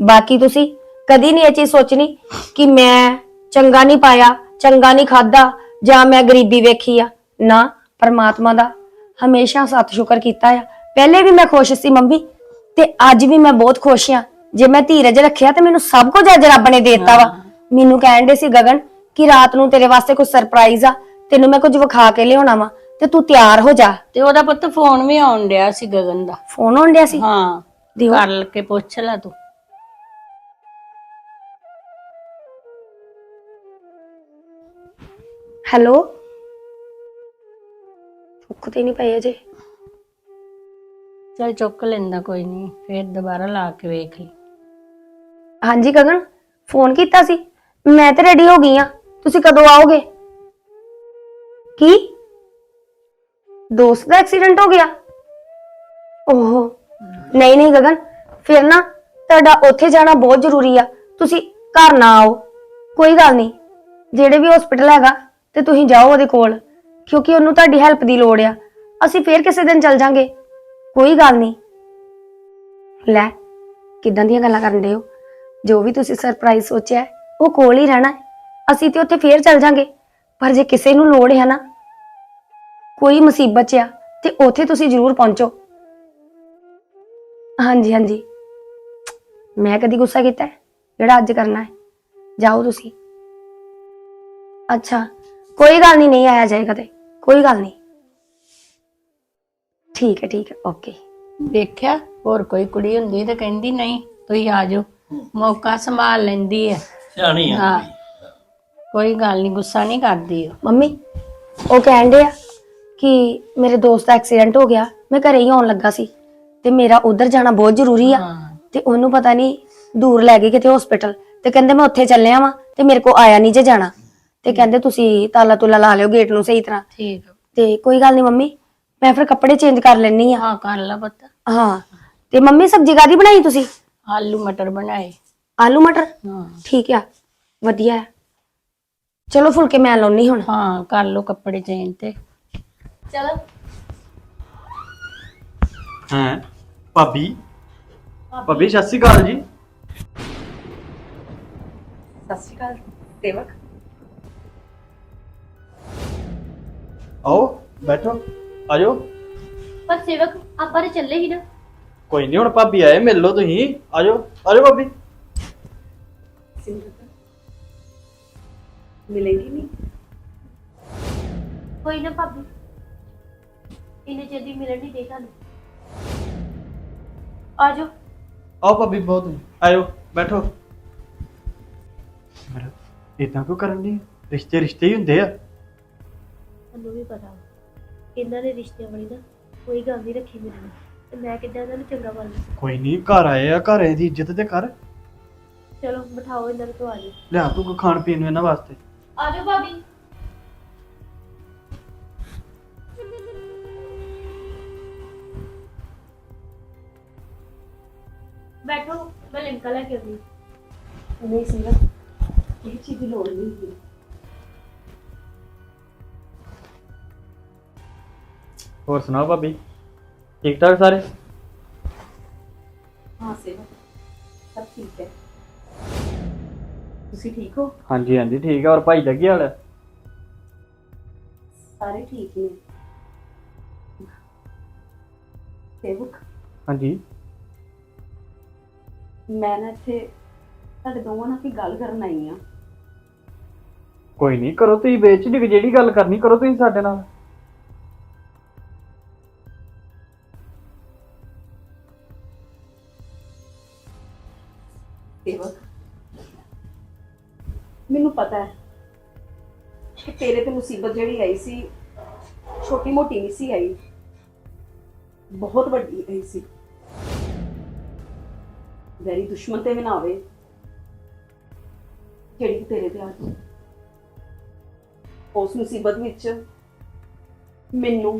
ਬਾਕੀ ਤੁਸੀਂ ਕਦੀ ਨਹੀਂ ਇਹ ਚੀਜ਼ ਸੋਚਣੀ ਕਿ ਮੈਂ ਚੰਗਾ ਨਹੀਂ ਪਾਇਆ ਚੰਗਾ ਨਹੀਂ ਖਾਦਾ ਜਾਂ ਮੈਂ ਗਰੀਬੀ ਵੇਖੀ ਆ। ਨਾ ਪਰਮਾਤਮਾ ਦਾ ਹਮੇਸ਼ਾ ਸਤ ਸ਼ੁਕਰ ਕੀਤਾ ਆ। ਪਹਿਲੇ ਵੀ ਮੈਂ ਖੁਸ਼ ਸੀ ਮੰਮੀ ਤੇ ਅੱਜ ਵੀ ਮੈਂ ਬਹੁਤ ਖੁਸ਼ ਆ। ਜੇ ਮੈਂ ਧੀਰਜ ਰੱਖਿਆ ਤੇ ਮੈਨੂੰ ਸਭ ਕੁਝ ਅੱਜ ਰੱਬ ਨੇ ਦਿੱਤਾ ਵਾ। ਮੈਨੂੰ ਕਹਿਣ ਦੇ ਸੀ ਗਗਨ ਕਿ ਰਾਤ ਨੂੰ ਤੇਰੇ ਵਾਸਤੇ ਕੁਝ ਸਰਪ੍ਰਾਈਜ਼ ਆ ਤੈਨੂੰ ਮੈਂ ਕੁਝ ਵਿਖਾ ਕੇ ਲਿਆਉਣਾ ਵਾ ਤੇ ਤੂੰ ਤਿਆਰ ਹੋ ਜਾ। ਤੇ ਉਹਦਾ ਪੁੱਤ ਫੋਨ ਵੀ ਆਉਣ ਡਿਆ ਸੀ ਗਗਨ ਦਾ। ਫੋਨ ਆਉਣ ਡਿਆ ਸੀ? ਹਾਂ ਦਿਓ। ਕਰ ਕੇ ਪੁੱਛ ਲੈ ਤੂੰ। ਹੈਲੋ ਫੁੱਕ ਤੇ ਨਹੀਂ ਪਈ ਅਜੇ। ਚਲ ਚੁੱਕ ਲੈਂਦਾ ਕੋਈ ਨਹੀਂ ਫੇਰ ਦੁਬਾਰਾ ਲਾ ਕੇ ਵੇਖ ਲਈ ਹਾਂਜੀ ਗਗਨ ਫੋਨ ਕੀਤਾ ਸੀ। ਮੈਂ ਤੇ ਰੈਡੀ ਹੋ ਗਈ ਆ ਤੁਸੀਂ ਕਦੋਂ ਆਓਗੇ? ਕੀ? ਦੋਸਤ ਦਾ ਐਕਸੀਡੈਂਟ ਹੋ ਗਿਆ? ਓਹੋ। ਨਹੀਂ ਨਹੀਂ ਗਗਨ, ਫਿਰ ਨਾ ਤੁਹਾਡਾ ਉੱਥੇ ਜਾਣਾ ਬਹੁਤ ਜ਼ਰੂਰੀ ਆ। ਤੁਸੀਂ ਘਰ ਨਾ ਆਓ। ਕੋਈ ਗੱਲ ਨਹੀਂ। ਜਿਹੜੇ ਵੀ ਹਸਪੀਟਲ ਹੈਗਾ, ਤੇ ਤੁਸੀਂ ਜਾਓ ਉਹਦੇ ਕੋਲ, ਕਿਉਂਕਿ ਉਹਨੂੰ ਤੁਹਾਡੀ ਹੈਲਪ ਦੀ ਲੋੜ ਆ। ਅਸੀਂ ਫੇਰ ਕਿਸੇ ਦਿਨ ਚੱਲ ਜਾਾਂਗੇ। ਕੋਈ ਗੱਲ ਨਹੀਂ। ਲੈ, ਕਿਦਾਂ ਦੀਆਂ ਗੱਲਾਂ ਕਰਨ ਦੇ ਹੋ? ਜੋ ਵੀ ਤੁਸੀਂ ਸਰਪ੍ਰਾਈਜ਼ ਸੋਚਿਆ ਹੈ, ਉਹ ਕੋਲ ਹੀ ਰਹਿਣਾ ਹੈ। ਅਸੀਂ ਤੇ ਉੱਥੇ ਫੇਰ ਚੱਲ ਜਾਾਂਗੇ। ਪਰ ਜੇ ਕਿਸੇ ਨੂੰ ਲੋੜ ਹੈ ਨਾ ਕੋਈ ਮੁਸੀਬਤ 'ਚ ਆ ਤੇ ਉੱਥੇ ਤੁਸੀਂ ਜ਼ਰੂਰ ਪਹੁੰਚੋ। ਹਾਂਜੀ ਹਾਂਜੀ। ਮੈਂ ਕਦੀ ਗੁੱਸਾ ਕੀਤਾ ਹੈ? ਜਿਹੜਾ ਅੱਜ ਕਰਨਾ ਹੈ। ਜਾਓ ਤੁਸੀਂ। ਅੱਛਾ ਕੋਈ ਗੱਲ ਨਹੀਂ ਨਹੀਂ ਆਇਆ ਜਾਏਗਾ ਤੇ ਕੋਈ ਗੱਲ ਨਹੀਂ। ਠੀਕ ਹੈ ਠੀਕ ਹੈ ਓਕੇ। ਦੇਖਿਆ ਹੋਰ ਕੋਈ ਕੁੜੀ ਹੁੰਦੀ ਤੇ ਕਹਿੰਦੀ ਨਹੀਂ ਤੁਸੀਂ ਆ ਜਾਓ। ਮੌਕਾ ਸੰਭਾਲ ਲੈਂਦੀ ਹੈ ਸਿਆਣੀ ਆ। ਹਾਂ। ਕੋਈ ਗੱਲ ਨਹੀਂ ਗੁੱਸਾ ਨਹੀਂ ਕਰਦੀ ਉਹ। ਮੰਮੀ ਉਹ ਕਹਿੰਦੇ ਆ ਕਿ ਮੇਰੇ ਦੋਸਤ ਦਾ ਐਕਸੀਡੈਂਟ ਹੋ ਗਿਆ ਮੈਂ ਘਰੇ ਹੀ ਆਉਣ ਲੱਗਾ ਸੀ ਤੇ ਮੇਰਾ ਉਧਰ ਜਾਣਾ ਬਹੁਤ ਜ਼ਰੂਰੀ ਆ। ਹਾਂ। ਤੇ ਉਹਨੂੰ ਪਤਾ ਨਹੀਂ ਦੂਰ ਲੈ ਗਏ ਕਿਤੇ ਹਸਪੀਟਲ ਤੇ ਕਹਿੰਦੇ ਮੈਂ ਉੱਥੇ ਚੱਲਿਆ ਵਾਂ ਤੇ ਮੇਰੇ ਕੋ ਆਇਆ ਨਹੀਂ ਜੇ ਜਾਣਾ। ਤੇ ਕਹਿੰਦੇ ਤੁਸੀਂ ਤਾਲਾ ਤੁਲਾ ਲਾ ਲਿਓ ਗੇਟ ਨੂੰ ਸਹੀ ਤਰ੍ਹਾਂ। ਠੀਕ। ਤੇ ਕੋਈ ਗੱਲ ਨਹੀਂ ਮੰਮੀ ਮੈਂ ਫਿਰ ਕੱਪੜੇ ਚੇਂਜ ਕਰ ਲੈਣੀ ਆ। ਹਾਂ ਕਰ ਲਾ ਪੁੱਤ। ਹਾਂ। ਤੇ ਮੰਮੀ ਸਬਜ਼ੀ ਕਾਦੀ ਬਣਾਈ ਤੁਸੀਂ? ਆਲੂ ਮਟਰ ਬਣਾਏ। ਆਲੂ ਮਟਰ? ਹਾਂ। ਠੀਕ ਆ ਵਧੀਆ। ਹੈ ਚਲੋ ਫੁਲਕੇ ਮੈਂ ਲਾਉਣੀ ਹੁਣ। ਹਾਂ ਕਰ ਲੋ ਕੱਪੜੇ ਚੇਂਜ ਤੇ। ਚਲੋ। ਹੈ ਭਾਬੀ? ਭਾਬੀ ਸਤਿ ਸ਼੍ਰੀ ਅਕਾਲ ਜੀ। ਸਤਿ ਸ਼੍ਰੀ ਅਕਾਲ ਸੇਵਕ। ਆਓ ਬੈਠੋ। ਆਜੋ ਪਰ ਸੇਵਕ ਆਪਾਂ ਤੇ ਚੱਲੇ ਹੀ ਨਾ। ਕੋਈ ਨਹੀਂ ਹੁਣ ਭਾਬੀ ਆਏ ਮਿਲ ਲਓ ਤੁਸੀਂ। ਆਜੋ ਆਜੋ ਭਾਬੀ। ਸਿਮਰਤ ਮਿਲੇਗੀ ਨਹੀਂ ਕੋਈ ਨਾ ਭਾਬੀ ਇਹਨੇ ਜਲਦੀ ਮਿਲਣ ਨਹੀਂ ਦੇ ਤੁਹਾਨੂੰ। ਆਜੋ ਆਓ ਭਾਬੀ ਬਹੁਤ ਆਇਓ ਬੈਠੋ। ਮੇਰਾ ਇਦਾਂ ਕਿਉਂ ਕਰਨ ਦੀ ਰਿਸ਼ਤੇ ਰਿਸ਼ਤੇ ਹੀ ਹੁੰਦੇ ਆ। ਤੁਹਾਨੂੰ ਵੀ ਪਤਾ ਵਾ, ਇਹਨਾਂ ਦੇ ਰਿਸ਼ਤਿਆਂ ਵਾਲੀ ਨਾ ਕੋਈ ਗੱਲ ਨਹੀਂ ਰੱਖੀ ਮੇਰੇ ਨਾਲ। ਤੇ ਮੈਂ ਕਿੱਦਾਂ ਇਹਨਾਂ ਨੂੰ ਚੰਗਾ ਬਣ ਕੋਈ ਨਹੀਂ ਘਰ ਆਏ ਆ ਘਰ ਦੀ ਇੱਜ਼ਤ ਤੇ ਕਰ। ਚਲੋ ਬਿਠਾਓ ਇਹਨਾਂ ਨੂੰ ਤੋਂ ਆਜੋ ਲਿਆ ਤੂੰ ਕੋਈ ਖਾਣ ਪੀਣ ਨੂੰ ਇਹਨਾਂ ਵਾਸਤੇ। ਆਜੋ ਭਾਬੀ। ਬੈਠੋ ਮੈਂ ਲੈ ਕੇ ਆਉਂਦੀ। ਨਹੀਂ ਸਿਮਰਤ ਇਹ ਚੀਜ਼ ਦੀ ਲੋੜ ਨਹੀਂ ਹੈ ਹੋਰ ਸੁਣਾਓ ਭਾਬੀ? ਠੀਕ ਠਾਕ ਸਾਰੇ? ਹਾਂ ਸੇਵਕ ਸਭ ਠੀਕ ਹੈ। ਤੁਸੀਂ ਠੀਕ ਹੋ? ਹਾਂਜੀ ਹਾਂਜੀ ਠੀਕ ਆ। ਔਰ ਭਾਈ ਦਾ ਕੀ ਹਾਲ ਹੈ? ਸਾਰੇ ਠੀਕ ਨੇ। ਸੇਵਕ ਹਾਂਜੀ। ਮੈਂ ਨਾ ਇੱਥੇ ਤੁਹਾਡੇ ਦੋਵਾਂ ਨਾਲ ਕੋਈ ਗੱਲ ਕਰਨ ਆਈ ਆ ਕੋਈ ਨਹੀਂ ਕਰੋ ਤੁਸੀਂ ਵੇਚ ਦੀ ਜਿਹੜੀ ਗੱਲ ਕਰਨੀ ਕਰੋ ਤੁਸੀਂ ਸਾਡੇ ਨਾਲ। ਪਤਾ ਹੈ ਕਿ ਤੇਰੇ ਤੇ ਮੁਸੀਬਤ ਜਿਹੜੀ ਆਈ ਸੀ, ਛੋਟੀ ਮੋਟੀ ਨਹੀਂ ਸੀ ਆਈ। ਬਹੁਤ ਵੱਡੀ ਆਈ ਸੀ। ਮੇਰੀ ਦੁਸ਼ਮਣ ਤੇ ਵੀ ਨਾ ਆਵੇ, ਜਿਹੜੀ ਕਿ ਤੇਰੇ ਤੇ ਆ ਗਈ। ਉਸ ਮੁਸੀਬਤ ਵਿੱਚ ਮੈਨੂੰ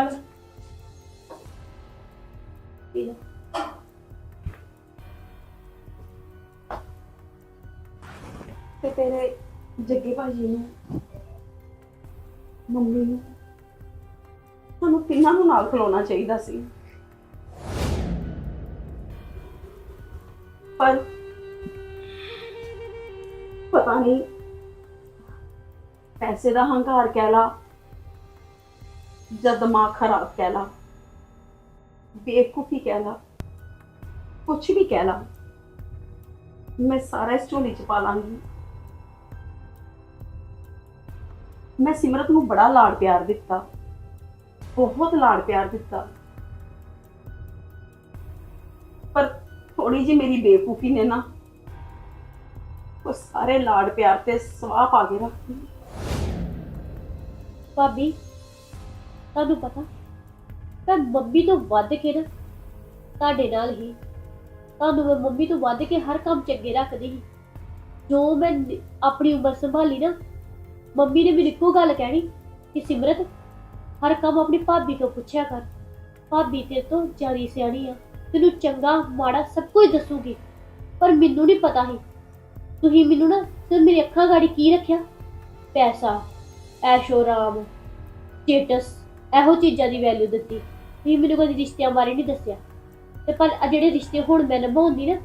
ਅਲ ਪੀ ਲਓ। ਜੱਗੇ ਭਾਜੀ ਨੂੰ, ਮੰਮੀ ਨੂੰ ਤੁਹਾਨੂੰ ਤਿੰਨਾਂ ਨੂੰ ਨਾਲ ਖਲੋਣਾ ਚਾਹੀਦਾ ਸੀ ਪਰ ਪਤਾ ਨਹੀਂ ਪੈਸੇ ਦਾ ਹੰਕਾਰ ਕਹਿ ਲਾ ਜਾਂ ਦਿਮਾਗ ਖਰਾਬ ਕਹਿ ਲਾ, ਬੇਵਕੂਫੀ ਕਹਿ ਲਾ, ਕੁਛ ਵੀ ਕਹਿ ਲਾ, ਮੈਂ ਸਾਰਾ ਇਸ ਝੋਲੀ ਚ ਪਾ ਲਾਂਗੀ ਮੈਂ ਸਿਮਰਤ ਨੂੰ ਬੜਾ ਲਾਡ ਪਿਆਰ ਦਿੱਤਾ। ਬਹੁਤ ਲਾਡ ਪਿਆਰ ਦਿੱਤਾ। ਪਰ ਥੋੜੀ ਜਿਹੀ ਮੇਰੀ ਬੇਵਕੂਫੀ ਨੇ ਨਾ ਉਹ ਸਾਰੇ ਲਾਡ ਪਿਆਰ ਤੇ ਸਵਾਹ ਪਾ ਕੇ ਰੱਖਤੀ ਭਾਬੀ, ਤੁਹਾਨੂੰ ਪਤਾ, ਮੈਂ ਮੰਮੀ ਤੋਂ ਵੱਧ ਕੇ ਨਾ ਤੁਹਾਡੇ ਨਾਲ ਹੀ, ਤੁਹਾਨੂੰ ਮੈਂ ਮੰਮੀ ਤੋਂ ਵੱਧ ਕੇ ਹਰ ਕੰਮ ਚੰਗੇ ਰੱਖਦੀ ਸੀ। ਜੋ ਮੈਂ ਆਪਣੀ ਉਮਰ ਸੰਭਾਲੀ ਨਾ ਮੰਮੀ ਨੇ ਮੈਨੂੰ ਇੱਕੋ ਗੱਲ ਕਹਿਣੀ ਕਿ ਸਿਮਰਤ, ਹਰ ਕੰਮ ਆਪਣੀ ਭਾਬੀ ਤੋਂ ਪੁੱਛਿਆ ਕਰ। ਭਾਬੀ ਤੇਰੇ ਤੋਂ ਜਿਆਦੀ ਸਿਆਣੀ ਆ, ਤੈਨੂੰ ਚੰਗਾ, ਮਾੜਾ ਸਭ ਕੁਝ ਦੱਸੂਗੀ। ਪਰ ਮੈਨੂੰ ਨਹੀਂ ਪਤਾ ਸੀ। ਤੁਸੀਂ ਮੈਨੂੰ ਨਾ, ਤੇ ਮੇਰੀ ਅੱਖਾਂ ਗਾੜੀ ਕੀ ਰੱਖਿਆ? ਪੈਸਾ, ਐਸ਼ੋ ਰਾਮ, ਸਟੇਟਸ, ਇਹੋ ਚੀਜ਼ਾਂ ਦੀ ਵੈਲਿਊ ਦਿੱਤੀ। ਤੁਸੀਂ ਮੈਨੂੰ ਕਦੀ ਰਿਸ਼ਤਿਆਂ ਬਾਰੇ ਨਹੀਂ ਦੱਸਿਆ। ਤੇ ਪਰ ਆ ਜਿਹੜੇ ਰਿਸ਼ਤੇ ਹੁਣ ਮੈਂ ਨਿਭਾਉਂਦੀ ਨਾ,